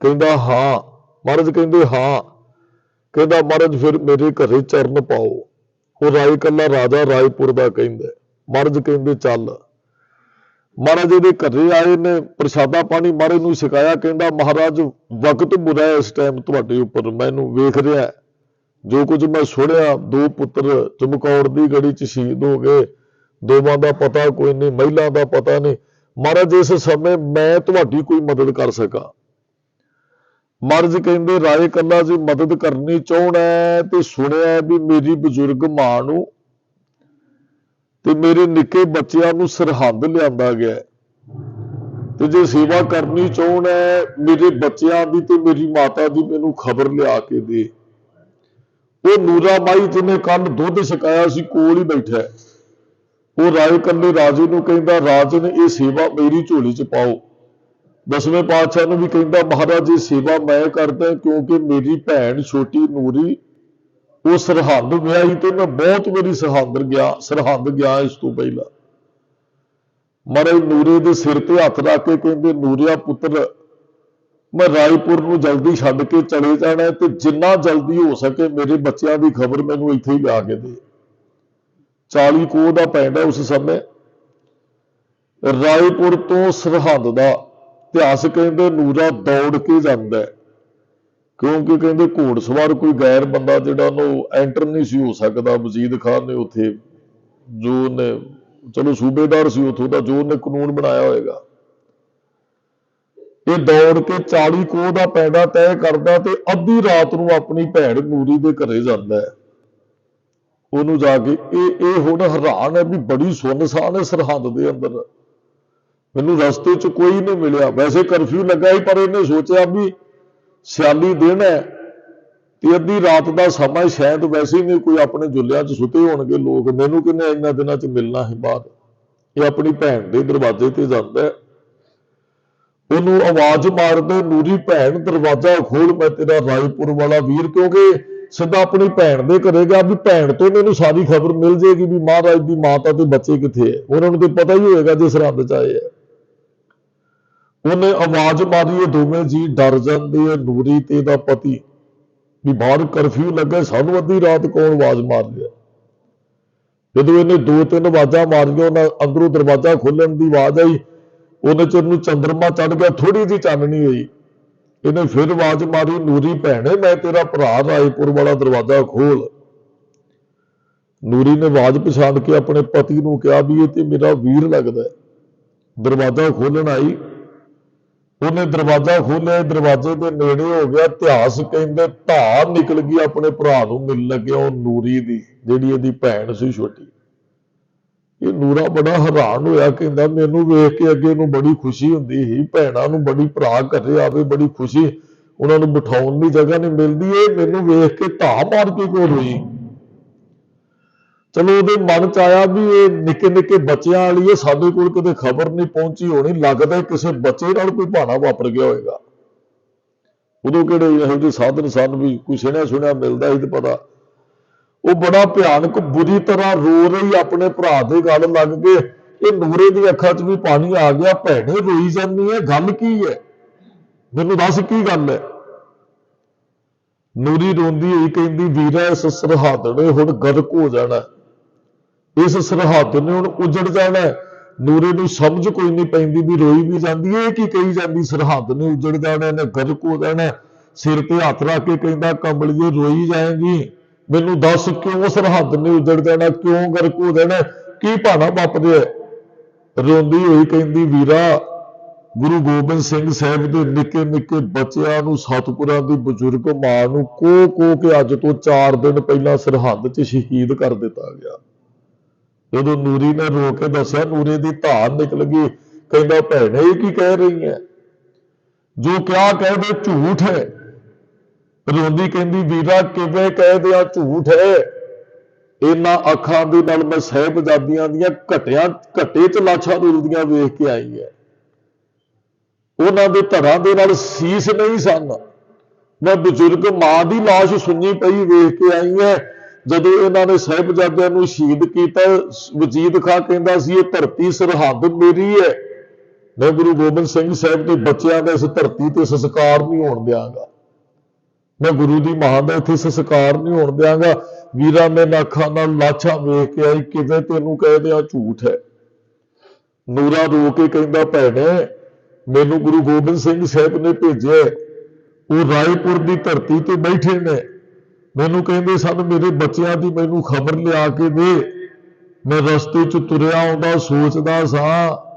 ਕਹਿੰਦਾ, ਹਾਂ। ਮਹਾਰਾਜ ਕਹਿੰਦੇ, ਹਾਂ। ਕਹਿੰਦਾ, ਮਹਾਰਾਜ, ਫਿਰ ਮੇਰੇ ਘਰੇ ਚਰਨ ਪਾਓ। ਉਹ ਰਾਏ ਕੱਲਾ ਰਾਜਾ ਰਾਏਪੁਰ ਦਾ ਕਹਿੰਦਾ ਹੈ। ਮਹਾਰਾਜ ਕਹਿੰਦੇ, ਚੱਲ। ਮਹਾਰਾਜ ਇਹਦੇ ਘਰੇ ਆਏ ਨੇ, ਪ੍ਰਸ਼ਾਦਾ ਪਾਣੀ ਮਹਾਰਾਜ ਨੂੰ ਛਕਾਇਆ, ਕਹਿੰਦਾ, ਮਹਾਰਾਜ, ਵਕਤ ਬੁਰਾ ਹੈ ਇਸ ਟਾਈਮ ਤੁਹਾਡੇ ਉੱਪਰ। ਮੈਨੂੰ ਵੇਖ ਰਿਹਾ ਜੋ ਕੁਝ ਮੈਂ ਸੁਣਿਆ, ਦੋ ਪੁੱਤਰ ਚਮਕੌਰ ਦੀ ਗੜੀ ਚ ਸ਼ਹੀਦ ਹੋ ਗਏ। ਦੋਵਾਂ ਦਾ ਪਤਾ ਕੋਈ ਨਹੀਂ, ਮਹਿਲਾ ਦਾ ਪਤਾ ਨਹੀਂ। ਮਹਾਰਾਜ, ਇਸ ਸਮੇਂ ਮੈਂ ਤੁਹਾਡੀ ਕੋਈ ਮਦਦ ਕਰ ਸਕਾਂ। ਮਹਾਰਾਜ ਕਹਿੰਦੇ, ਰਾਏ ਕੱਲਾ ਜੀ ਮਦਦ ਕਰਨੀ ਚਾਹਣਾ ਤੇ ਸੁਣਿਆ ਵੀ ਮੇਰੀ ਬਜ਼ੁਰਗ ਮਾਂ ਨੂੰ ਤੇ ਮੇਰੇ ਨਿੱਕੇ ਬੱਚਿਆਂ ਨੂੰ ਸਰਹੰਦ ਲਿਆਂਦਾ ਗਿਆ ਤੇ ਜੇ ਸੇਵਾ ਕਰਨੀ ਚਾਹਣਾ ਮੇਰੇ ਬੱਚਿਆਂ ਦੀ ਤੇ ਮੇਰੀ ਮਾਤਾ ਦੀ ਮੈਨੂੰ ਖਬਰ ਲਿਆ ਕੇ ਦੇ। ਉਹ ਨੂਰਾ ਮਾਈ ਜਿਹਨੇ ਕੱਲ ਦੁੱਧ ਛਕਾਇਆ ਸੀ, ਕੋਲ ਹੀ ਬੈਠਾ ਹੈ। ਉਹ ਰਾਏ ਕੱਲੇ ਰਾਜੇ ਨੂੰ ਕਹਿੰਦਾ ਰਾਜਨ ਇਹ ਸੇਵਾ ਮੇਰੀ ਝੋਲੀ 'ਚ ਪਾਓ। ਦਸਵੇਂ ਪਾਤਸ਼ਾਹ ਨੂੰ ਵੀ ਕਹਿੰਦਾ, ਮਹਾਰਾਜ, ਇਹ ਸੇਵਾ ਮੈਂ ਕਰਦਾ ਕਿਉਂਕਿ ਮੇਰੀ ਭੈਣ ਛੋਟੀ ਨੂਰੀ, ਉਹ ਸਰਹੰਦ ਵਿਆਹੀ ਤੇ ਮੈਂ ਬਹੁਤ ਵਾਰੀ ਸਰਹੰਦ ਗਿਆ ਸਰਹੰਦ ਗਿਆ ਇਸ ਤੋਂ ਪਹਿਲਾਂ। ਮਹਾਰਾਜ ਨੂਰੇ ਦੇ ਸਿਰ ਤੇ ਹੱਥ ਰੱਖ ਕੇ ਕਹਿੰਦੇ, ਨੂਰਿਆ ਪੁੱਤਰ, ਮੈਂ ਰਾਏਪੁਰ ਨੂੰ ਜਲਦੀ ਛੱਡ ਕੇ ਚਲੇ ਜਾਣਾ ਤੇ ਜਿੰਨਾ ਜਲਦੀ ਹੋ ਸਕੇ ਮੇਰੇ ਬੱਚਿਆਂ ਦੀ ਖਬਰ ਮੈਨੂੰ ਇੱਥੇ ਹੀ ਲਿਆ ਕੇ ਦੇ। 40 ਕੋਹ ਦਾ ਪੈਂਦਾ ਉਸ ਸਮੇਂ। ਰਾਏਪੁਰ ਤੋਂ ਸਰਹੰਦ ਦਾ ਇਤਿਹਾਸ ਕਹਿੰਦੇ ਨੂਰਾ ਦੌੜ ਕੇ ਜਾਂਦਾ ਕਿਉਂਕਿ ਕਹਿੰਦੇ ਘੋੜਸਵਾਰ ਕੋਈ ਗੈਰ ਬੰਦਾ ਜਿਹੜਾ ਉਹਨੂੰ ਐਂਟਰ ਨਹੀਂ ਸੀ ਹੋ ਸਕਦਾ, ਵਜ਼ੀਦ ਖਾਨ ਨੇ ਉੱਥੇ ਜੋ ਨੇ ਚਲੋ ਸੂਬੇਦਾਰ ਸੀ ਉੱਥੋਂ ਦਾ, ਜੋ ਉਹਨੇ ਕਾਨੂੰਨ ਬਣਾਇਆ ਹੋਏਗਾ। ਇਹ ਦੌੜ ਕੇ 40 ਕੋਹ ਦਾ ਪੈਂਡਾ ਤੈਅ ਕਰਦਾ ਤੇ ਅੱਧੀ ਰਾਤ ਨੂੰ ਆਪਣੀ ਭੈਣ ਨੂਰੀ ਦੇ ਘਰੇ ਜਾਂਦਾ ਹੈ। ਉਹਨੂੰ ਜਾ ਕੇ ਇਹ ਇਹ ਹੁਣ ਹੈਰਾਨ ਹੈ ਵੀ ਬੜੀ ਸੁੰਨਸਾਨ ਹੈ ਸਰਹੰਦ ਦੇ ਅੰਦਰ। ਮੈਨੂੰ ਰਸਤੇ 'ਚ ਕੋਈ ਨਹੀਂ ਮਿਲਿਆ। ਵੈਸੇ ਕਰਫਿਊ ਲੱਗਾ ਹੀ ਪਰ ਇਹਨੇ ਸੋਚਿਆ ਵੀ ਸਿਆਲੀ ਦਿਨ ਹੈ ਤੇ ਅੱਧੀ ਰਾਤ ਦਾ ਸਮਾਂ ਸ਼ਾਇਦ ਵੈਸੇ ਹੀ ਨਹੀਂ, ਕੋਈ ਆਪਣੇ ਜੁੱਲਿਆਂ 'ਚ ਸੁੱਤੇ ਹੋਣਗੇ ਲੋਕ। ਮੈਨੂੰ ਕਿੰਨੇ ਇੰਨਾ ਦਿਨਾਂ 'ਚ ਮਿਲਣਾ ਹੈ ਬਾਅਦ ਇਹ ਆਪਣੀ ਭੈਣ ਦੇ ਦਰਵਾਜ਼ੇ ਤੇ ਜਾਂਦਾ ਹੈ। ਉਹਨੂੰ ਆਵਾਜ਼ ਮਾਰਦੇ ਨੂਰੀ, ਭੈਣ, ਦਰਵਾਜ਼ਾ ਖੋਲ, ਮੈਂ ਤੇਰਾ ਰਾਏਪੁਰ ਵਾਲਾ ਵੀਰ ਕਿਉਂਕਿ ਸਿੱਧਾ ਆਪਣੀ ਭੈਣ ਦੇ ਘਰੇ ਗਿਆ ਵੀ ਭੈਣ ਤੋਂ ਮੈਨੂੰ ਸਾਰੀ ਖਬਰ ਮਿਲ ਜੇਗੀ ਵੀ ਮਹਾਰਾਜ ਦੀ ਮਾਤਾ ਤੇ ਬੱਚੇ ਕਿੱਥੇ ਹੈ ਉਹਨਾਂ ਨੂੰ ਤੇ ਪਤਾ ਹੀ ਹੋਏਗਾ ਜੇ ਸਰਹੰਦ ਚ ਆਏ ਹੈ ਉਹਨੇ ਆਵਾਜ਼ ਮਾਰੀ ਇਹ ਦੋਵੇਂ ਜੀ ਡਰ ਜਾਂਦੇ ਆ, ਨੂਰੀ ਤੇ ਦਾ ਪਤੀ। ਵੀ ਬਾਹਰ ਕਰਫਿਊ ਲੱਗਾ ਸਾਨੂੰ ਅੱਧੀ ਰਾਤ ਕੌਣ ਆਵਾਜ਼ ਮਾਰ ਲਿਆ। ਜਦੋਂ ਇਹਨੇ ਦੋ ਤਿੰਨ ਆਵਾਜ਼ਾਂ ਮਾਰੀਆਂ, ਉਹਨਾਂ ਅੰਦਰੋਂ ਦਰਵਾਜ਼ਾ ਖੋਲਣ ਦੀ ਆਵਾਜ਼ ਆਈ। ਉਹਨੇ ਚ ਨੂੰ ਚੰਦਰਮਾ ਚੜ ਗਿਆ ਥੋੜੀ ਜਿਹੀ ਚਾਨਣੀ ਹੋਈ। ਇਹਨੇ ਫਿਰ ਆਵਾਜ਼ ਮਾਰੀ, ਨੂਰੀ ਭੈਣੇ, ਮੈਂ ਤੇਰਾ ਭਰਾ ਰਾਏਪੁਰ ਵਾਲਾ ਦਰਵਾਜ਼ਾ ਖੋਲ। ਨੂਰੀ ਨੇ ਆਵਾਜ਼ ਪਛਾਣ ਕੇ ਆਪਣੇ ਪਤੀ ਨੂੰ ਕਿਹਾ ਵੀ ਇਹ ਤੇ ਮੇਰਾ ਵੀਰ ਲੱਗਦਾ ਦਰਵਾਜ਼ਾ ਖੋਲਣ ਆਈ। ਉਹਨੇ ਦਰਵਾਜ਼ਾ ਖੋਲ੍ਹਿਆ ਦਰਵਾਜ਼ੇ ਦੇ ਨੇੜੇ ਹੋ ਗਿਆ, ਇਤਿਹਾਸ ਕਹਿੰਦੇ ਧਾਰ ਨਿਕਲ ਗਈ ਆਪਣੇ ਭਰਾ ਨੂੰ, ਮਿਲਣ ਲੱਗਿਆ ਉਹ ਨੂਰੀ ਦੀ, ਜਿਹੜੀ ਇਹਦੀ ਭੈਣ ਸੀ ਛੋਟੀ। ਇਹ ਨੂਰਾ ਬੜਾ ਹੈਰਾਨ ਹੋਇਆ ਕਹਿੰਦਾ ਮੈਨੂੰ ਵੇਖ ਕੇ ਅੱਗੇ ਨੂੰ ਬੜੀ ਖੁਸ਼ੀ ਹੁੰਦੀ ਸੀ, ਭੈਣਾਂ ਨੂੰ ਬੜੀ ਭਰਾ ਘਰੇ ਆਵੇ, ਬੜੀ ਖੁਸ਼ੀ। ਉਹਨਾਂ ਨੂੰ ਬਿਠਾਉਣ ਦੀ ਜਗ੍ਹਾ ਨਹੀਂ ਮਿਲਦੀ, ਇਹ ਮੈਨੂੰ ਵੇਖ ਕੇ ਧਾ ਮਾਰ ਕੇ ਕਿਉਂ ਰੋਈ? ਚਲੋ ਉਹਦੇ ਮਨ ਚ ਆਇਆ ਵੀ ਇਹ ਨਿੱਕੇ ਨਿੱਕੇ ਬੱਚਿਆਂ ਵਾਲੀ, ਇਹ ਸਾਡੇ ਕੋਲ ਕਿਤੇ ਖਬਰ ਨਹੀਂ ਪਹੁੰਚੀ ਹੋਣੀ, ਲੱਗਦਾ ਕਿਸੇ ਬੱਚੇ ਨਾਲ ਕੋਈ ਭਾਣਾ ਵਾਪਰ ਗਿਆ ਹੋਵੇਗਾ। ਉਦੋਂ ਕਿਹੜੇ ਇਹੋ ਜਿਹੇ ਸਾਧਨ ਸਨ ਵੀ ਕੋਈ ਸੁਣਿਆ ਸੁਣਿਆ ਮਿਲਦਾ ਸੀ ਤੇ ਪਤਾ ਉਹ ਬੜਾ ਭਿਆਨਕ ਬੁਰੀ ਤਰ੍ਹਾਂ ਰੋ ਰਹੀ ਆਪਣੇ ਭਰਾ ਦੇ ਗੱਲ ਲੱਗ ਕੇ। ਇਹ ਨੂਰੇ ਦੀ ਅੱਖਾਂ 'ਚ ਵੀ ਪਾਣੀ ਆ ਗਿਆ। ਭੈਣੇ ਰੋਈ ਜਾਂਦੀ ਹੈ ਗੱਲ ਕੀ ਹੈ ਮੈਨੂੰ ਦੱਸ ਕੀ ਗੱਲ ਹੈ ਨੂਰੀ ਰੋਂਦੀ ਹੋਈ ਕਹਿੰਦੀ, ਵੀਰਾ, ਇਸ ਸਰਹੱਦ ਨੇ ਹੁਣ ਗਰਕ ਹੋ ਜਾਣਾ। ਇਸ ਸਰਹੱਦ ਨੇ ਹੁਣ ਉਜੜ ਜਾਣਾ। ਨੂਰੇ ਨੂੰ ਸਮਝ ਕੋਈ ਨਹੀਂ ਪੈਂਦੀ ਵੀ ਰੋਈ ਵੀ ਜਾਂਦੀ ਹੈ ਇਹ ਕੀ ਕਹੀ ਜਾਂਦੀ, ਸਰਹੱਦ ਨੇ ਉਜੜ ਜਾਣਾ, ਇਹਨੇ ਗਰਕ ਹੋ ਜਾਣਾ। ਸਿਰ ਤੇ ਹੱਥ ਰੱਖ ਕੇ ਕਹਿੰਦਾ, ਕੰਬਲੀਏ, ਰੋਈ ਜਾਏਗੀ। ਮੈਨੂੰ ਦੱਸ ਕਿਉਂ ਸਰਹੱਦ ਨੇ ਉਜੜ ਦੇਣਾ, ਕਿਉਂ ਗਰਕ ਹੋ ਜਾਣਾ ਕੀ ਭਾਣਾ ਵਾਪਰਿਆ ਹੈ? ਰੋਂਦੀ ਹੋਈ ਕਹਿੰਦੀ, ਵੀਰਾ, ਗੁਰੂ ਗੋਬਿੰਦ ਸਿੰਘ ਸਾਹਿਬ ਦੇ ਨਿੱਕੇ ਨਿੱਕੇ ਬੱਚਿਆਂ ਨੂੰ ਸਤਿਗੁਰਾਂ ਦੀ ਬਜ਼ੁਰਗ ਮਾਂ ਨੂੰ ਕੋ ਕੋ ਕੇ ਅੱਜ ਤੋਂ 4 ਦਿਨ ਪਹਿਲਾਂ ਸਰਹੱਦ 'ਚ ਸ਼ਹੀਦ ਕਰ ਦਿੱਤਾ ਗਿਆ। ਜਦੋਂ ਨੂਰੀ ਨੇ ਰੋ ਕੇ ਦੱਸਿਆ, ਨੂਰੇ ਦੀ ਧਾਰ ਨਿਕਲ ਗਈ, ਕਹਿੰਦਾ, ਭੈਣੇ, ਇਹ ਕੀ ਕਹਿ ਰਹੀ ਹੈ ਜੋ ਕਿਹਾ ਕਹਦੇ ਝੂਠ ਹੈ ਰੋਂਦੀ ਕਹਿੰਦੀ, ਵੀਰਾ, ਕਿਵੇਂ ਕਹਿ ਦਿਆ ਝੂਠ ਹੈ? ਇਹਨਾਂ ਅੱਖਾਂ ਦੇ ਨਾਲ ਮੈਂ ਸਾਹਿਬਜ਼ਾਦਿਆਂ ਦੀਆਂ ਘਟਿਆਂ, ਘਟੇ ਚ ਲਾਸ਼ਾਂ ਰੁਲਦੀਆਂ ਵੇਖ ਕੇ ਆਈ ਹੈ। ਉਹਨਾਂ ਦੇ ਧਰਾਂ ਦੇ ਨਾਲ ਸੀਸ ਨਹੀਂ ਸਨ। ਮੈਂ ਬਜ਼ੁਰਗ ਮਾਂ ਦੀ ਲਾਸ਼ ਸੁੰਨੀ ਪਈ ਵੇਖ ਕੇ ਆਈ ਹੈ। ਜਦੋਂ ਇਹਨਾਂ ਨੇ ਸਾਹਿਬਜ਼ਾਦਿਆਂ ਨੂੰ ਸ਼ਹੀਦ ਕੀਤਾ, ਵਜੀਦ ਖਾਂ ਕਹਿੰਦਾ ਸੀ, ਇਹ ਧਰਤੀ ਸਰਹੱਦ ਮੇਰੀ ਹੈ। ਮੈਂ ਗੁਰੂ ਗੋਬਿੰਦ ਸਿੰਘ ਸਾਹਿਬ ਦੇ ਬੱਚਿਆਂ ਦਾ ਇਸ ਧਰਤੀ ਤੇ ਸੰਸਕਾਰ ਨਹੀਂ ਹੋਣ ਦਿਆਂਗਾ। ਮੈਂ ਗੁਰੂ ਦੀ ਮਾਂ ਦਾ ਇੱਥੇ ਸੰਸਕਾਰ ਨਹੀਂ ਹੋਣ ਦਿਆਂਗਾ। ਵੀਰਾ ਮੈਂ ਅੱਖਾਂ ਨਾਲ ਲਾਛਾ ਵੇਖ ਕੇ ਆਈ, ਕਿਵੇਂ ਤੈਨੂੰ ਕਹਿ ਦਿਆਂ ਝੂਠ ਹੈ। ਨੂਰਾ ਰੋ ਕੇ ਕਹਿੰਦਾ, ਭੈਣੇ, ਮੈਨੂੰ ਗੁਰੂ ਗੋਬਿੰਦ ਸਿੰਘ ਸਾਹਿਬ ਨੇ ਭੇਜਿਆ ਉਹ ਰਾਏਪੁਰ ਦੀ ਧਰਤੀ ਤੇ ਬੈਠੇ ਨੇ। ਮੈਨੂੰ ਕਹਿੰਦੇ ਸਨ, ਮੇਰੇ ਬੱਚਿਆਂ ਦੀ ਮੈਨੂੰ ਖਬਰ ਲਿਆ ਕੇ ਦੇ। ਮੈਂ ਰਸਤੇ 'ਚ ਤੁਰਿਆ ਆਉਂਦਾ, ਸੋਚਦਾ ਸਾਂ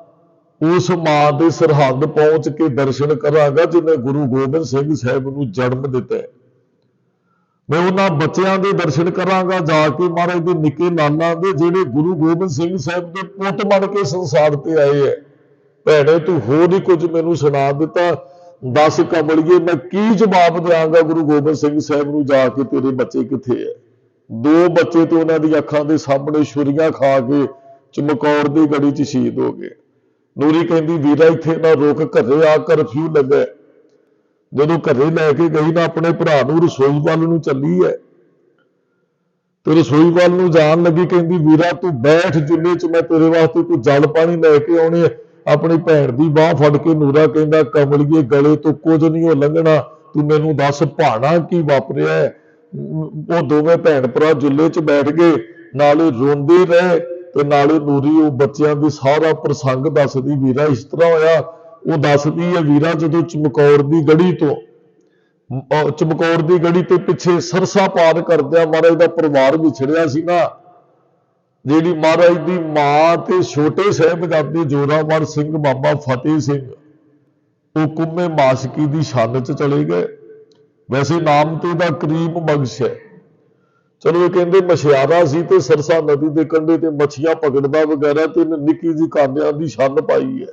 ਉਸ ਮਾਂ ਦੇ ਸਰਹੱਦ ਪਹੁੰਚ ਕੇ ਦਰਸ਼ਨ ਕਰਾਂਗਾ ਜਿਹਨੇ ਗੁਰੂ ਗੋਬਿੰਦ ਸਿੰਘ ਸਾਹਿਬ ਨੂੰ ਜਨਮ ਦਿੱਤਾ ਹੈ। ਮੈਂ ਉਹਨਾਂ ਬੱਚਿਆਂ ਦੇ ਦਰਸ਼ਨ ਕਰਾਂਗਾ, ਜਾ ਕੇ ਮਹਾਰਾਜ ਦੇ ਨਿੱਕੇ ਨਾਨਾਂ ਦੇ, ਜਿਹੜੇ ਗੁਰੂ ਗੋਬਿੰਦ ਸਿੰਘ ਸਾਹਿਬ ਦੇ ਪੁੱਤ ਬਣ ਕੇ ਸੰਸਾਰ ਤੇ ਆਏ ਹੈ। ਭੈਣੇ, ਤੂੰ ਹੋਰ ਹੀ ਕੁਝ ਮੈਨੂੰ ਸੁਣਾ ਦਿੱਤਾ। ਦੱਸ ਕਮਲੀਏ, ਮੈਂ ਕੀ ਜਵਾਬ ਦਿਆਂਗਾ ਗੁਰੂ ਗੋਬਿੰਦ ਸਿੰਘ ਸਾਹਿਬ ਨੂੰ ਜਾ ਕੇ ਤੇਰੇ ਬੱਚੇ ਕਿੱਥੇ ਹੈ? ਦੋ ਬੱਚੇ ਤੇ ਉਹਨਾਂ ਦੀ ਅੱਖਾਂ ਦੇ ਸਾਹਮਣੇ ਛੁਰੀਆਂ ਖਾ ਕੇ ਚਮਕੌਰ ਦੀ ਗੜੀ 'ਚ ਸ਼ਹੀਦ ਹੋ ਗਏ। ਨੂਰੀ ਕਹਿੰਦੀ, ਵੀਰਾ, ਇੱਥੇ ਨਾ ਰੁਕ, ਘਰੇ ਆ ਕਰਫਿਊ ਲੱਗਾ ਜਦੋਂ ਘਰੇ ਲੈ ਕੇ ਗਈ ਨਾ, ਆਪਣੇ ਭਰਾ ਨੂੰ ਰਸੋਈ ਵੱਲ ਨੂੰ ਚੱਲੀ ਹੈ। ਤੇ ਰਸੋਈ ਵੱਲ ਨੂੰ ਜਾਣ ਲੱਗੀ, ਕਹਿੰਦੀ, ਵੀਰਾ, ਤੂੰ ਬੈਠ ਜੁੱਲੇ 'ਚ ਮੈਂ ਤੇਰੇ ਵਾਸਤੇ ਕੋਈ ਜਲ ਪਾਣੀ ਲੈ ਕੇ ਆਉਣੇ ਆਪਣੀ ਭੈਣ ਦੀ ਬਾਹ ਫੜ ਕੇ ਨੂਰਾ ਕਹਿੰਦਾ, ਕਮਲੀਏ, ਗਲੇ ਤੋਂ ਕੁਝ ਨਹੀਂ ਹੋ ਲੰਘਣਾ। ਤੂੰ ਮੈਨੂੰ ਦੱਸ, ਭਾਣਾ ਕੀ ਵਾਪਰਿਆ ਹੈ? ਉਹ ਦੋਵੇਂ ਭੈਣ ਭਰਾ ਜੁੱਲੇ 'ਚ ਬੈਠ ਗਏ। ਨਾਲੇ ਰੋਂਦੇ ਰਹੇ। ਤੇ ਨਾਲੇ ਨੂਰੀ, ਉਹ ਬੱਚਿਆਂ ਦੀ ਸਾਰਾ ਪ੍ਰਸੰਗ ਦੱਸਦੀ ਵੀਰਾ, ਇਸ ਤਰ੍ਹਾਂ ਹੋਇਆ, ਉਹ ਦੱਸਦੀ ਹੈ ਵੀਰਾ ਜਦੋਂ ਚਮਕੌਰ ਦੀ ਗੜੀ ਤੋਂ ਚਮਕੌਰ ਦੀ ਗੜੀ ਤੇ ਪਿੱਛੇ ਸਰਸਾ ਪਾਰ ਕਰਦਿਆਂ ਮਹਾਰਾਜ ਦਾ ਪਰਿਵਾਰ ਵਿਛੜਿਆ ਸੀ ਨਾ, ਜਿਹੜੀ ਮਹਾਰਾਜ ਦੀ ਮਾਂ ਤੇ ਛੋਟੇ ਸਾਹਿਬਜ਼ਾਦੇ ਜੋਰਾਵਰ ਸਿੰਘ, ਬਾਬਾ ਫਤਿਹ ਸਿੰਘ, ਉਹ ਕੁੰਮੇ ਮਾਸਕੀ ਦੀ ਛੰਨ ਚ ਚਲੇ ਗਏ। ਵੈਸੇ ਨਾਮ ਤੇ ਦਾ ਕਰੀਮ ਬਖਸ਼ ਹੈ। ਚਲੋ ਇਹ ਕਹਿੰਦੇ ਮਛਿਆਰਾ ਸੀ ਤੇ ਸਰਸਾ ਨਦੀ ਦੇ ਕੰਢੇ ਤੇ ਮੱਛੀਆਂ ਪਕੜਦਾ ਵਗੈਰਾ ਤੇ ਇਹਨੇ ਨਿੱਕੀ ਜੀ ਕਾਨਿਆਂ ਦੀ ਛੰਨ ਪਾਈ ਹੈ।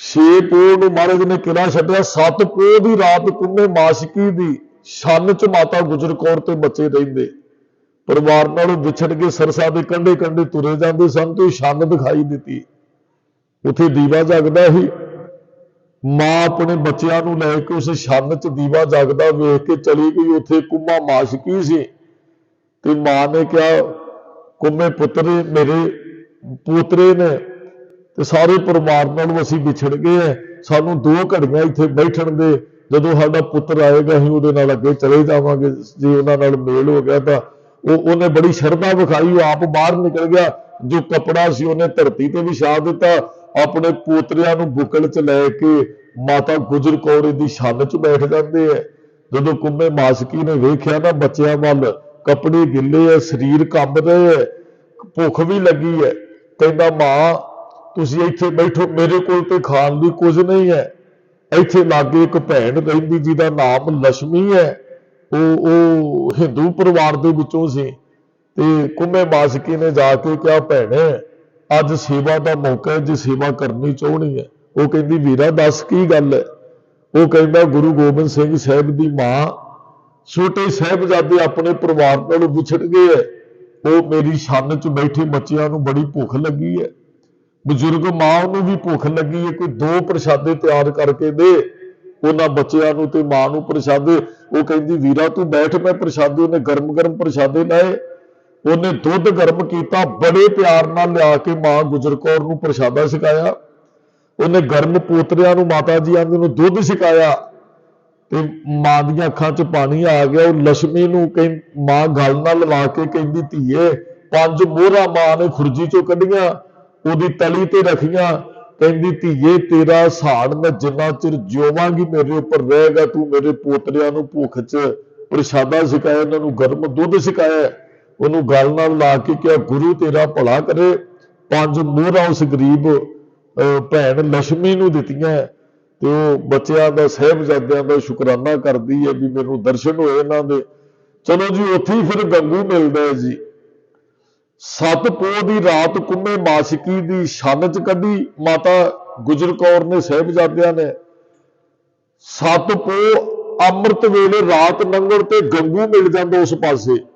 ਛੇ ਪੋਹ ਨੂੰ ਮਹਾਰਾਜ ਨੇ ਕਿਲਾ ਛੱਡਿਆ, ਸੱਤ ਪੋਹ ਦੀ ਰਾਤ ਕੁੰਮੇ ਮਾਸਕੀ ਦੀ ਛੰਨ ਚ ਮਾਤਾ ਗੁਜਰ ਕੌਰ ਤੇ ਬੱਚੇ ਰਹਿੰਦੇ। ਪਰਿਵਾਰ ਨਾਲੋਂ ਵਿਛੜ ਕੇ ਸਰਸਾ ਦੇ ਕੰਢੇ ਕੰਢੇ ਤੁਰੇ ਜਾਂਦੇ ਸਨ ਤੇ ਛੰਨ ਦਿਖਾਈ ਦਿੱਤੀ। ਉੱਥੇ ਦੀਵਾ ਜਗਦਾ ਸੀ। ਮਾਂ ਆਪਣੇ ਬੱਚਿਆਂ ਨੂੰ ਲੈ ਕੇ ਉਸ ਛੰਨ 'ਚ ਦੀਵਾ ਜਗਦਾ ਵੇਖ ਕੇ ਚਲੀ ਗਈ। ਉੱਥੇ ਕੁੰਮਾ ਮਾਸ਼ਕੀ ਸੀ? ਤੇ ਮਾਂ ਨੇ ਕਿਹਾ, ਕੁੰਮੇ ਪੁੱਤਰੇ, ਮੇਰੇ ਪੋਤਰੇ ਨੇ। ਤੇ ਸਾਰੇ ਪਰਿਵਾਰ ਨਾਲ ਅਸੀਂ ਵਿਛੜ ਗਏ ਐ ਸਾਨੂੰ ਦੋ ਘੜੀਆਂ ਇੱਥੇ ਬੈਠਣ ਦੇ। ਜਦੋਂ ਸਾਡਾ ਪੁੱਤਰ ਆਏਗਾ, ਅਸੀਂ ਉਹਦੇ ਨਾਲ ਅੱਗੇ ਚਲੇ ਜਾਵਾਂਗੇ। ਜੇ ਉਹਨਾਂ ਨਾਲ ਮੇਲ ਹੋ ਗਿਆ ਤਾਂ ਉਹ, ਉਹਨੇ ਬੜੀ ਸ਼ਰਧਾ ਵਿਖਾਈ। ਉਹ ਆਪ ਬਾਹਰ ਨਿਕਲ ਗਿਆ। ਜੋ ਕਪੜਾ ਸੀ ਉਹਨੇ ਧਰਤੀ ਤੇ ਵਿਛਾ ਦਿੱਤਾ। ਆਪਣੇ ਪੋਤਰਿਆਂ ਨੂੰ ਬੁਕਲ 'ਚ ਲੈ ਕੇ ਮਾਤਾ ਗੁਜਰ ਕੌਰ ਦੀ ਛੰਨ 'ਚ ਬੈਠ ਜਾਂਦੇ ਐ ਜਦੋਂ ਕੁੰਮੇ ਮਾਸਕੀ ਨੇ ਵੇਖਿਆ ਨਾ ਬੱਚਿਆਂ ਵੱਲ, ਕੱਪੜੇ ਗਿੱਲੇ ਐ ਸਰੀਰ ਕੰਬ ਰਹੇ ਐ ਭੁੱਖ ਵੀ ਲੱਗੀ ਐ ਕਹਿੰਦਾ, ਮਾਂ, ਤੁਸੀਂ ਇੱਥੇ ਬੈਠੋ, ਮੇਰੇ ਕੋਲ ਤੇ ਖਾਣ ਦੀ ਕੁਝ ਨਹੀਂ ਹੈ। ਇੱਥੇ ਲਾਗੇ ਇੱਕ ਭੈਣ ਰਹਿੰਦੀ ਜਿਹਦਾ ਨਾਮ ਲక్ష్ਮੀ ਹੈ। ਉਹ ਉਹ ਹਿੰਦੂ ਪਰਿਵਾਰ ਦੇ ਵਿੱਚੋਂ ਸੀ। ਤੇ ਕੁੰਮੇ ਮਾਸਕੀ ਨੇ ਜਾ ਕੇ ਕਿਹਾ, ਭੈਣੇ ਅੱਜ ਸੇਵਾ ਦਾ ਮੌਕਾ ਹੈ, ਜੇ ਸੇਵਾ ਕਰਨੀ ਚਾਹਣੀ ਹੈ। ਉਹ ਕਹਿੰਦੀ, ਵੀਰਾ, ਦੱਸ ਕੀ ਗੱਲ ਹੈ? ਉਹ ਕਹਿੰਦਾ, ਗੁਰੂ ਗੋਬਿੰਦ ਸਿੰਘ ਸਾਹਿਬ ਦੀ ਮਾਂ ਛੋਟੇ ਸਾਹਿਬਜ਼ਾਦੇ ਆਪਣੇ ਪਰਿਵਾਰ ਨਾਲੋਂ ਵਿਛੜ ਗਏ ਹੈ। ਉਹ ਮੇਰੀ ਛੰਨ 'ਚ ਬੈਠੇ ਬੱਚਿਆਂ ਨੂੰ ਬੜੀ ਭੁੱਖ ਲੱਗੀ ਹੈ। ਬਜ਼ੁਰਗ ਮਾਂ ਨੂੰ ਵੀ ਭੁੱਖ ਲੱਗੀ ਹੈ, ਕੋਈ ਦੋ ਪ੍ਰਸ਼ਾਦੇ ਤਿਆਰ ਕਰਕੇ ਦੇ। ਉਹਨਾਂ ਬੱਚਿਆਂ ਨੂੰ ਤੇ ਮਾਂ ਨੂੰ ਪ੍ਰਸ਼ਾਦੇ। ਉਹ ਕਹਿੰਦੀ, ਵੀਰਾ, ਤੂੰ ਬੈਠ, ਮੈਂ ਪ੍ਰਸ਼ਾਦੇ, ਉਹਨੇ ਗਰਮ ਗਰਮ ਪ੍ਰਸ਼ਾਦੇ ਲਾਏ। ਉਹਨੇ ਦੁੱਧ ਗਰਮ ਕੀਤਾ, ਬੜੇ ਪਿਆਰ ਨਾਲ ਲਿਆ ਕੇ ਮਾਂ ਗੁਜਰ ਕੌਰ ਨੂੰ ਪ੍ਰਸ਼ਾਦਾ ਛਕਾਇਆ। ਉਹਨੇ ਗਰਮ ਪੋਤਰਿਆਂ ਨੂੰ ਮਾਤਾ ਜੀ ਆਂਦੇ ਨੂੰ ਦੁੱਧ ਛਕਾਇਆ ਤੇ ਮਾਂ ਦੀਆਂ ਅੱਖਾਂ 'ਚ ਪਾਣੀ ਆ ਗਿਆ। ਉਹ ਲక్ష్ਮੀ ਨੂੰ ਕਹਿੰ, ਮਾਂ ਗਲ ਨਾਲ ਲਵਾ ਕੇ ਕਹਿੰਦੀ, ਧੀਏ, ਪੰਜ ਮੋਹਰਾਂ ਮਾਂ ਨੇ ਖੁਰਜੀ 'ਚੋਂ ਕੱਢੀਆਂ, ਉਹਦੀ ਤਲੀ ਤੇ ਰੱਖੀਆਂ। ਕਹਿੰਦੀ, ਧੀਏ, ਤੇਰਾ ਸਾੜ ਮੈਂ ਜਿੰਨਾ ਚਿਰ ਜਿਉਵਾਂਗੀ ਮੇਰੇ ਉੱਪਰ ਰਹੇਗਾ, ਤੂੰ ਮੇਰੇ ਪੋਤਰਿਆਂ ਨੂੰ ਭੁੱਖ 'ਚ ਪ੍ਰਸ਼ਾਦਾ ਛਕਾਇਆ ਇਹਨਾਂ ਨੂੰ ਗਰਮ ਦੁੱਧ ਛਕਾਇਆ। ਉਹਨੂੰ ਗਲ ਨਾਲ ਲਾ ਕੇ ਕਿਹਾ, ਗੁਰੂ ਤੇਰਾ ਭਲਾ ਕਰੇ। ਪੰਜ ਮੋਹਰਾਂ ਉਸ ਗਰੀਬ, ਅਹ, ਭੈਣ ਲక్ష్ਮੀ ਨੂੰ ਦਿੱਤੀਆਂ। ਤੇ ਉਹ ਬੱਚਿਆਂ ਦਾ, ਸਹਿਬਜ਼ਾਦਿਆਂ ਦਾ ਸ਼ੁਕਰਾਨਾ ਕਰਦੀ ਹੈ ਵੀ ਮੈਨੂੰ ਦਰਸ਼ਨ ਹੋਏ ਇਹਨਾਂ ਦੇ। ਚਲੋ ਜੀ, ਉੱਥੇ ਹੀ ਫਿਰ ਗੰਗੂ ਮਿਲਦਾ ਹੈ ਜੀ। ਸੱਤ ਪੋਹ ਦੀ ਰਾਤ ਕੁੰਮੇ ਮਾਸਕੀ ਦੀ ਛੰਨ ਚ ਕੱਢੀ। ਮਾਤਾ ਗੁਜਰ ਕੌਰ ਨੇ, ਸਹਿਬਜ਼ਾਦਿਆਂ ਨੇ। ਸੱਤ ਪੋਹ ਅੰਮ੍ਰਿਤ ਵੇਲੇ ਰਾਤ ਲੰਘਣ ਤੇ ਗੰਗੂ ਮਿਲ ਜਾਂਦਾ ਉਸ ਪਾਸੇ।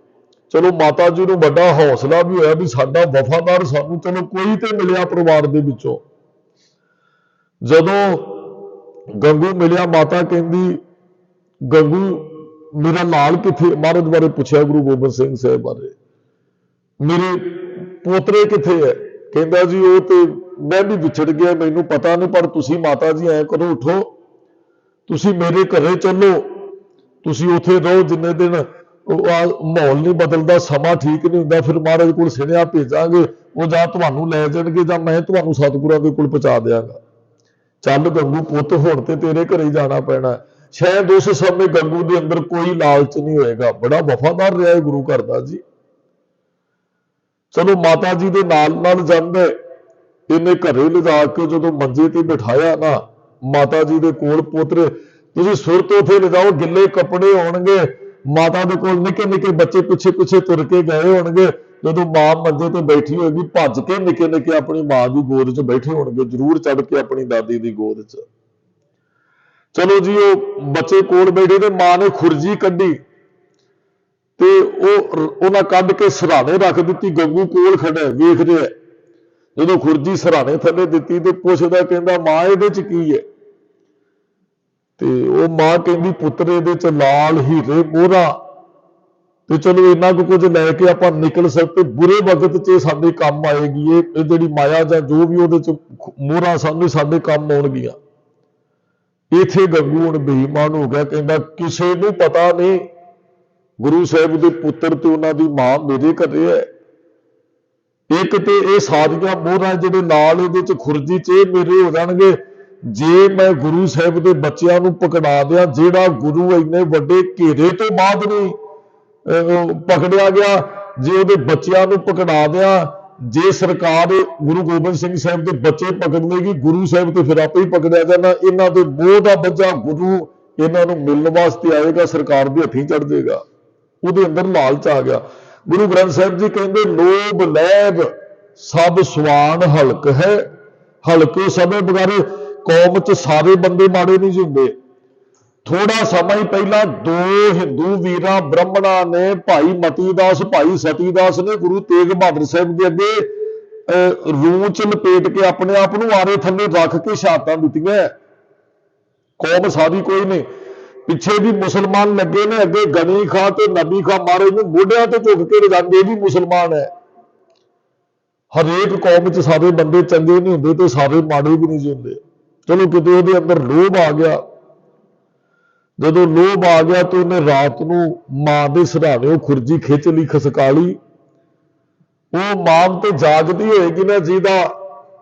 ਚਲੋ ਮਾਤਾ ਜੀ ਨੂੰ ਵੱਡਾ ਹੌਸਲਾ ਵੀ ਹੋਇਆ ਵੀ ਸਾਡਾ ਵਫਾਦਾਰ ਸਾਨੂੰ ਚਲੋ ਕੋਈ ਤੇ ਮਿਲਿਆ ਪਰਿਵਾਰ ਦੇ ਵਿੱਚੋਂ। ਜਦੋਂ ਗੰਗੂ ਮਿਲਿਆ, ਮਾਤਾ ਕਹਿੰਦੀ, ਗੰਗੂ, ਮੇਰਾ ਲਾਲ ਕਿੱਥੇ? ਮਹਾਰਾਜ ਬਾਰੇ ਪੁੱਛਿਆ ਗੁਰੂ ਗੋਬਿੰਦ ਸਿੰਘ ਸਾਹਿਬ ਬਾਰੇ। ਮੇਰੇ ਪੋਤਰੇ ਕਿੱਥੇ ਹੈ ਕਹਿੰਦਾ ਜੀ, ਉਹ ਤੇ ਮੈਂ ਵੀ ਵਿਛੜ ਗਿਆ, ਮੈਨੂੰ ਪਤਾ ਨਹੀਂ, ਪਰ ਤੁਸੀਂ ਮਾਤਾ ਜੀ ਐ ਕਰੋ, ਉਠੋ। ਤੁਸੀਂ ਮੇਰੇ ਘਰੇ ਚੱਲੋ। ਤੁਸੀਂ ਉੱਥੇ ਰਹੋ ਜਿੰਨੇ ਦਿਨ ਮਾਹੌਲ ਨਹੀਂ ਬਦਲਦਾ, ਸਮਾਂ ਠੀਕ ਨਹੀਂ ਹੁੰਦਾ, ਫਿਰ ਮਹਾਰਾਜ ਕੋਲ ਸੁਨੇਹਾ ਭੇਜਾਂਗੇ, ਉਹ ਜਾਂ ਤੁਹਾਨੂੰ ਲੈ ਜਾਣਗੇ, ਜਾਂ ਮੈਂ ਤੁਹਾਨੂੰ ਸਤਿਗੁਰਾਂ ਦੇ ਕੋਲ ਪਹੁੰਚਾ ਦਿਆਂਗਾ। ਚੱਲ ਗੰਗੂ ਪੁੱਤ, ਹੁਣ ਤੇ ਤੇਰੇ ਘਰੇ ਜਾਣਾ ਪੈਣਾ। ਸ਼ਾਇਦ ਉਸ ਸਮੇਂ ਗੰਗੂ ਦੇ ਅੰਦਰ ਕੋਈ ਲਾਲਚ ਨਹੀਂ ਹੋਏਗਾ। ਬੜਾ ਵਫਾਦਾਰ ਰਿਹਾ ਹੈ ਗੁਰੂ ਘਰ ਦਾ ਜੀ। ਚਲੋ ਮਾਤਾ ਜੀ ਦੇ ਨਾਲ ਨਾਲ ਜਾਂਦਾ। ਇਹਨੇ ਘਰੇ ਲਿਜਾ ਕੇ ਜਦੋਂ ਮੰਜੇ ਤੇ ਬਿਠਾਇਆ ਨਾ, ਮਾਤਾ ਜੀ ਦੇ ਕੋਲ ਪੋਤਰੇ, ਤੁਸੀਂ ਸੁਰਤ ਉਥੇ ਲਿਜਾਓ, ਗਿੱਲੇ ਕੱਪੜੇ ਹੋਣਗੇ ਮਾਤਾ ਦੇ ਕੋਲ ਨਿੱਕੇ ਨਿੱਕੇ ਬੱਚੇ ਪਿੱਛੇ ਪਿੱਛੇ ਤੁਰ ਕੇ ਗਏ ਹੋਣਗੇ। ਜਦੋਂ ਮਾਂ ਮੰਜੇ ਤੇ ਬੈਠੀ ਹੋਏਗੀ ਭੱਜ ਕੇ ਨਿੱਕੇ ਨਿੱਕੇ ਆਪਣੀ ਮਾਂ ਦੀ ਗੋਦ 'ਚ ਬੈਠੇ ਹੋਣਗੇ ਜ਼ਰੂਰ ਚੜ ਕੇ ਆਪਣੀ ਦਾਦੀ ਦੀ ਗੋਦ 'ਚ। ਚਲੋ ਜੀ ਉਹ ਬੱਚੇ ਕੋਲ ਬੈਠੇ ਤੇ ਮਾਂ ਨੇ ਖੁਰਜੀ ਕੱਢੀ ਤੇ ਉਹ ਉਹਨਾਂ ਕੱਢ ਕੇ ਸਰਾਣੇ ਰੱਖ ਦਿੱਤੀ ਗੰਗੂ ਕੋਲ ਖੜਾ ਹੈ, ਵੇਖ ਰਿਹਾ। ਹੈ। ਜਦੋਂ ਖੁਰਜੀ ਸਰਾਣੇ ਥੱਲੇ ਦਿੱਤੀ ਤੇ ਪੁੱਛਦਾ ਕਹਿੰਦਾ ਮਾਂ ਇਹਦੇ ਚ ਕੀ ਹੈ? ਤੇ ਉਹ ਮਾਂ ਕਹਿੰਦੀ, ਪੁੱਤਰ ਇਹਦੇ ਚ ਲਾਲ ਹੀਰੇ ਮੋਹਰਾ। ਤੇ ਚਲੋ ਇੰਨਾ ਕੁ ਕੁਝ ਲੈ ਕੇ ਆਪਾਂ ਨਿਕਲ ਸਕਦੇ। ਬੁਰੇ ਵਕਤ 'ਚ ਇਹ ਸਾਡੇ ਕੰਮ ਆਏਗੀ। ਇਹ ਜਿਹੜੀ ਮਾਇਆ ਜਾਂ ਜੋ ਵੀ ਉਹਦੇ ਚ ਮੋਹਰਾ ਸਾਨੂੰ ਸਾਡੇ ਕੰਮ ਆਉਣਗੀਆਂ। ਇਥੇ ਗੱਗੂ ਹੁਣ ਬੇਈਮਾਨ ਹੋ ਗਿਆ, ਕਹਿੰਦਾ, ਕਿਸੇ ਨੂੰ ਪਤਾ ਨਹੀਂ, ਗੁਰੂ ਸਾਹਿਬ ਦੇ ਪੁੱਤਰ ਤੇ ਉਹਨਾਂ ਦੀ ਮਾਂ ਮੇਰੇ ਘਰੇ ਹੈ। ਇੱਕ ਤੇ ਇਹ ਸਾਰੀਆਂ ਮੋਹਰਾਂ ਜਿਹੜੇ ਨਾਲ ਇਹਦੇ ਚ ਖੁਰਜੀ ਚ, ਇਹ ਮੇਰੇ ਹੋ ਜਾਣਗੇ। ਜੇ ਮੈਂ ਗੁਰੂ ਸਾਹਿਬ ਦੇ ਬੱਚਿਆਂ ਨੂੰ ਪਕੜਾ ਦਿਆਂ ਜਿਹੜਾ ਗੁਰੂ ਇੰਨੇ ਵੱਡੇ ਘੇਰੇ ਤੋਂ ਬਾਅਦ ਨਹੀਂ ਅਹ, ਪਕੜਿਆ ਗਿਆ ਜੇ ਉਹਦੇ ਬੱਚਿਆਂ ਨੂੰ ਪਕੜਾ ਦਿਆਂ ਜੇ ਸਰਕਾਰ ਗੁਰੂ ਗੋਬਿੰਦ ਸਿੰਘ ਸਾਹਿਬ ਦੇ ਬੱਚੇ ਪਕੜ ਲੇਗੀ ਗੁਰੂ ਸਾਹਿਬ ਤੇ ਫਿਰ ਆਪੇ ਹੀ ਪਕੜਿਆ ਜਾਣਾ ਇਹਨਾਂ ਦੇ ਮੋਹ ਦਾ ਬੱਚਾ ਗੁਰੂ ਇਹਨਾਂ ਨੂੰ ਮਿਲਣ ਵਾਸਤੇ ਆਏਗਾ ਸਰਕਾਰ ਦੇ ਹੱਥੀਂ ਚੜ ਜਾਏਗਾ। ਉਹਦੇ ਅੰਦਰ ਲਾਲਚ ਆ ਗਿਆ। ਗੁਰੂ ਗ੍ਰੰਥ ਸਾਹਿਬ ਜੀ ਕਹਿੰਦੇ ਲੋਭ ਲੈਭ ਸਭ ਸਵਾਨ ਹਲਕ ਹੈ ਹਲਕੇ ਸਮੇਂ ਬਗਾਰੇ ਕੌਮ ਚ ਸਾਰੇ ਬੰਦੇ ਮਾੜੇ ਨਹੀਂ ਜੀ ਹੁੰਦੇ। ਥੋੜਾ ਸਮਾਂ ਹੀ ਪਹਿਲਾਂ ਦੋ ਹਿੰਦੂ ਵੀਰਾਂ ਬ੍ਰਾਹਮਣਾਂ ਨੇ ਭਾਈ ਮਤੀ ਦਾਸ ਭਾਈ ਸਤੀ ਦਾਸ ਨੇ ਗੁਰੂ ਤੇਗ ਬਹਾਦਰ ਸਾਹਿਬ ਦੇ ਅੱਗੇ ਅਹ, ਰੂਹ ਚ ਲਪੇਟ ਕੇ ਆਪਣੇ ਆਪ ਨੂੰ ਆਰੇ ਥੱਲੇ ਰੱਖ ਕੇ ਸ਼ਹਾਦਤਾਂ ਦਿੱਤੀਆਂ। ਕੌਮ ਸਾਰੀ ਕੋਈ ਨਹੀਂ। ਪਿੱਛੇ ਵੀ ਮੁਸਲਮਾਨ ਲੱਗੇ ਨੇ ਅੱਗੇ ਗਨੀ ਖਾਂ ਤੇ ਨਬੀ ਖਾਂ ਮਾਰੇ ਨੂੰ ਮੋਢਿਆਂ ਤੇ ਝੁਕ ਕੇ ਰਜਾਂਦੇ ਵੀ ਮੁਸਲਮਾਨ ਹੈ। ਹਰੇਕ ਕੌਮ 'ਚ ਸਾਰੇ ਬੰਦੇ ਚੰਗੇ ਨਹੀਂ ਹੁੰਦੇ ਤੇ ਸਾਰੇ ਮਾੜੇ ਵੀ ਨਹੀਂ ਜੀ ਹੁੰਦੇ। ਚਲੋ ਕਿਤੇ ਉਹਦੇ ਅੰਦਰ ਲੋਭ ਆ ਗਿਆ, ਜਦੋਂ ਲੋਭ ਆ ਗਿਆ ਤੇ ਉਹਨੇ ਰਾਤ ਨੂੰ ਮਾਂ ਦੇ ਸਿਰਹਾਣੇ ਉਹ ਖੁਰਜੀ ਖਿੱਚ ਲਈ ਖਸਕਾਲੀ ਉਹ ਮਾਂ ਤੇ ਜਾਗਦੀ ਹੋਏਗੀ ਨਾ, ਜਿਹਦਾ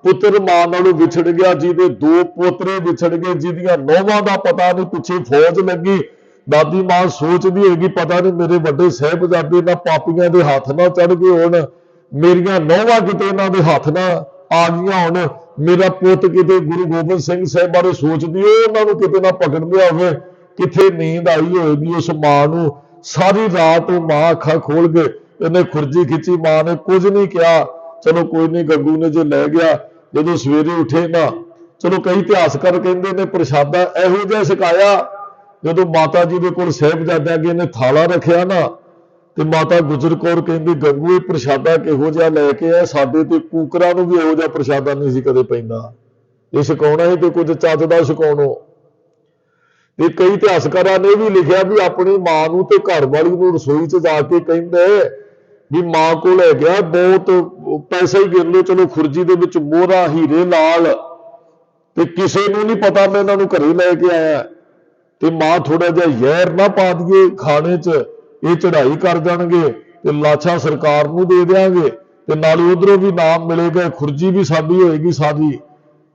ਪੁੱਤਰ ਮਾਂ ਨਾਲੋਂ ਵਿਛੜ ਗਿਆ, ਜਿਹਦੇ ਦੋ ਪੋਤਰੇ ਵਿਛੜ ਗਏ, ਜਿਹਦੀਆਂ ਨੌਵਾਂ ਦਾ ਪਤਾ ਨਹੀਂ ਪਿੱਛੇ ਫੌਜ ਲੱਗੀ। ਦਾਦੀ ਮਾਂ ਸੋਚਦੀ ਹੋਏਗੀ, ਪਤਾ ਨਹੀਂ ਮੇਰੇ ਵੱਡੇ ਸਾਹਿਬਜ਼ਾਦੇ ਨਾ ਪਾਪੀਆਂ ਦੇ ਹੱਥ ਨਾ ਚੜ ਗਏ ਹੋਣ, ਮੇਰੀਆਂ ਨੌਵਾਂ ਕਿਤੇ ਇਹਨਾਂ ਦੇ ਹੱਥ ਨਾ ਆ ਗਈਆਂ ਹੋਣ। ਮੇਰਾ ਪੁੱਤ ਕਿਤੇ ਗੁਰੂ ਗੋਬਿੰਦ ਸਿੰਘ ਸਾਹਿਬ ਬਾਰੇ ਸੋਚਦੀ ਹੋਏ ਉਹਨਾਂ ਨੂੰ ਕਿਤੇ ਨਾ ਪਕੜ ਹੋਵੇ, ਕਿੱਥੇ ਨੀਂਦ ਆਈ ਹੋਏਗੀ ਉਸ ਮਾਂ ਨੂੰ। ਸਾਰੀ ਰਾਤ ਉਹ ਮਾਂ ਅੱਖਾਂ ਖੋਲ ਕੇ ਇਹਨੇ ਖੁਰਜੀ ਖਿੱਚੀ, ਮਾਂ ਨੇ ਕੁਝ ਨਹੀਂ ਕਿਹਾ। ਚਲੋ ਕੋਈ ਨਹੀਂ, ਗੱਗੂ ਨੇ ਜੇ ਲੈ ਗਿਆ, ਜਦੋਂ ਸਵੇਰੇ ਉੱਠੇ ਨਾ, ਚਲੋ ਕਈ ਇਤਿਹਾਸਕਾਰ ਕਹਿੰਦੇ ਨੇ, ਪ੍ਰਸ਼ਾਦਾ ਇਹੋ ਜਿਹਾ ਸਿਖਾਇਆ ਜਦੋਂ ਮਾਤਾ ਜੀ ਦੇ ਕੋਲ ਸਾਹਿਬਜ਼ਾਦਿਆਂ ਅੱਗੇ ਇਹਨੇ ਥਾਲਾ ਰੱਖਿਆ ਨਾ ਤੇ ਮਾਤਾ ਗੁਜਰ ਕੌਰ ਕਹਿੰਦੀ, ਗੰਗੂ, ਇਹ ਪ੍ਰਸ਼ਾਦਾ ਕਿਹੋ ਜਿਹਾ ਲੈ ਕੇ ਆ ਸਾਡੇ ਤੇ ਕੂਕਰਾਂ ਨੂੰ ਵੀ ਇਹੋ ਜਿਹਾ ਪ੍ਰਸ਼ਾਦਾ ਨਹੀਂ ਸੀ ਕਦੇ ਪੈਂਦਾ। ਇਹ ਛਕਾਉਣਾ ਹੀ ਤੇ ਕੁਝ ਚੱਜ ਦਾ ਸਿਕਾਉਣੋ ਤੇ ਕਈ ਇਤਿਹਾਸਕਾਰਾਂ ਨੇ ਵੀ ਲਿਖਿਆ ਵੀ ਆਪਣੀ ਮਾਂ ਨੂੰ ਤੇ ਘਰ ਵਾਲੀ ਨੂੰ ਰਸੋਈ 'ਚ ਜਾ ਕੇ ਕਹਿੰਦੇ ਵੀ ਮਾਂ ਕੋਲ ਹੈ ਗਿਆ ਬਹੁਤ ਪੈਸਾ ਹੀ ਗਿਣ ਲਓ, ਚਲੋ ਖੁਰਜੀ ਦੇ ਵਿੱਚ ਮੋਹਰਾ, ਹੀਰੇ, ਲਾਲ ਤੇ ਕਿਸੇ ਨੂੰ ਨਹੀਂ ਪਤਾ ਮੈਂ ਇਹਨਾਂ ਨੂੰ ਘਰੇ ਲੈ ਕੇ ਆਇਆ। ਤੇ ਮਾਂ ਥੋੜਾ ਜਿਹਾ ਜ਼ਹਿਰ ਨਾ ਪਾ ਦਈਏ ਖਾਣੇ 'ਚ। ਇਹ ਚੜ੍ਹਾਈ ਕਰ ਜਾਣਗੇ ਤੇ ਲਾਛਾ ਸਰਕਾਰ ਨੂੰ ਦੇ ਦੇਾਂਗੇ ਤੇ ਨਾਲੇ ਉਧਰੋਂ ਵੀ ਨਾਮ ਮਿਲੇਗਾ, ਖੁਰਜੀ ਵੀ ਸਾਡੀ ਹੋਏਗੀ ਸਾਡੀ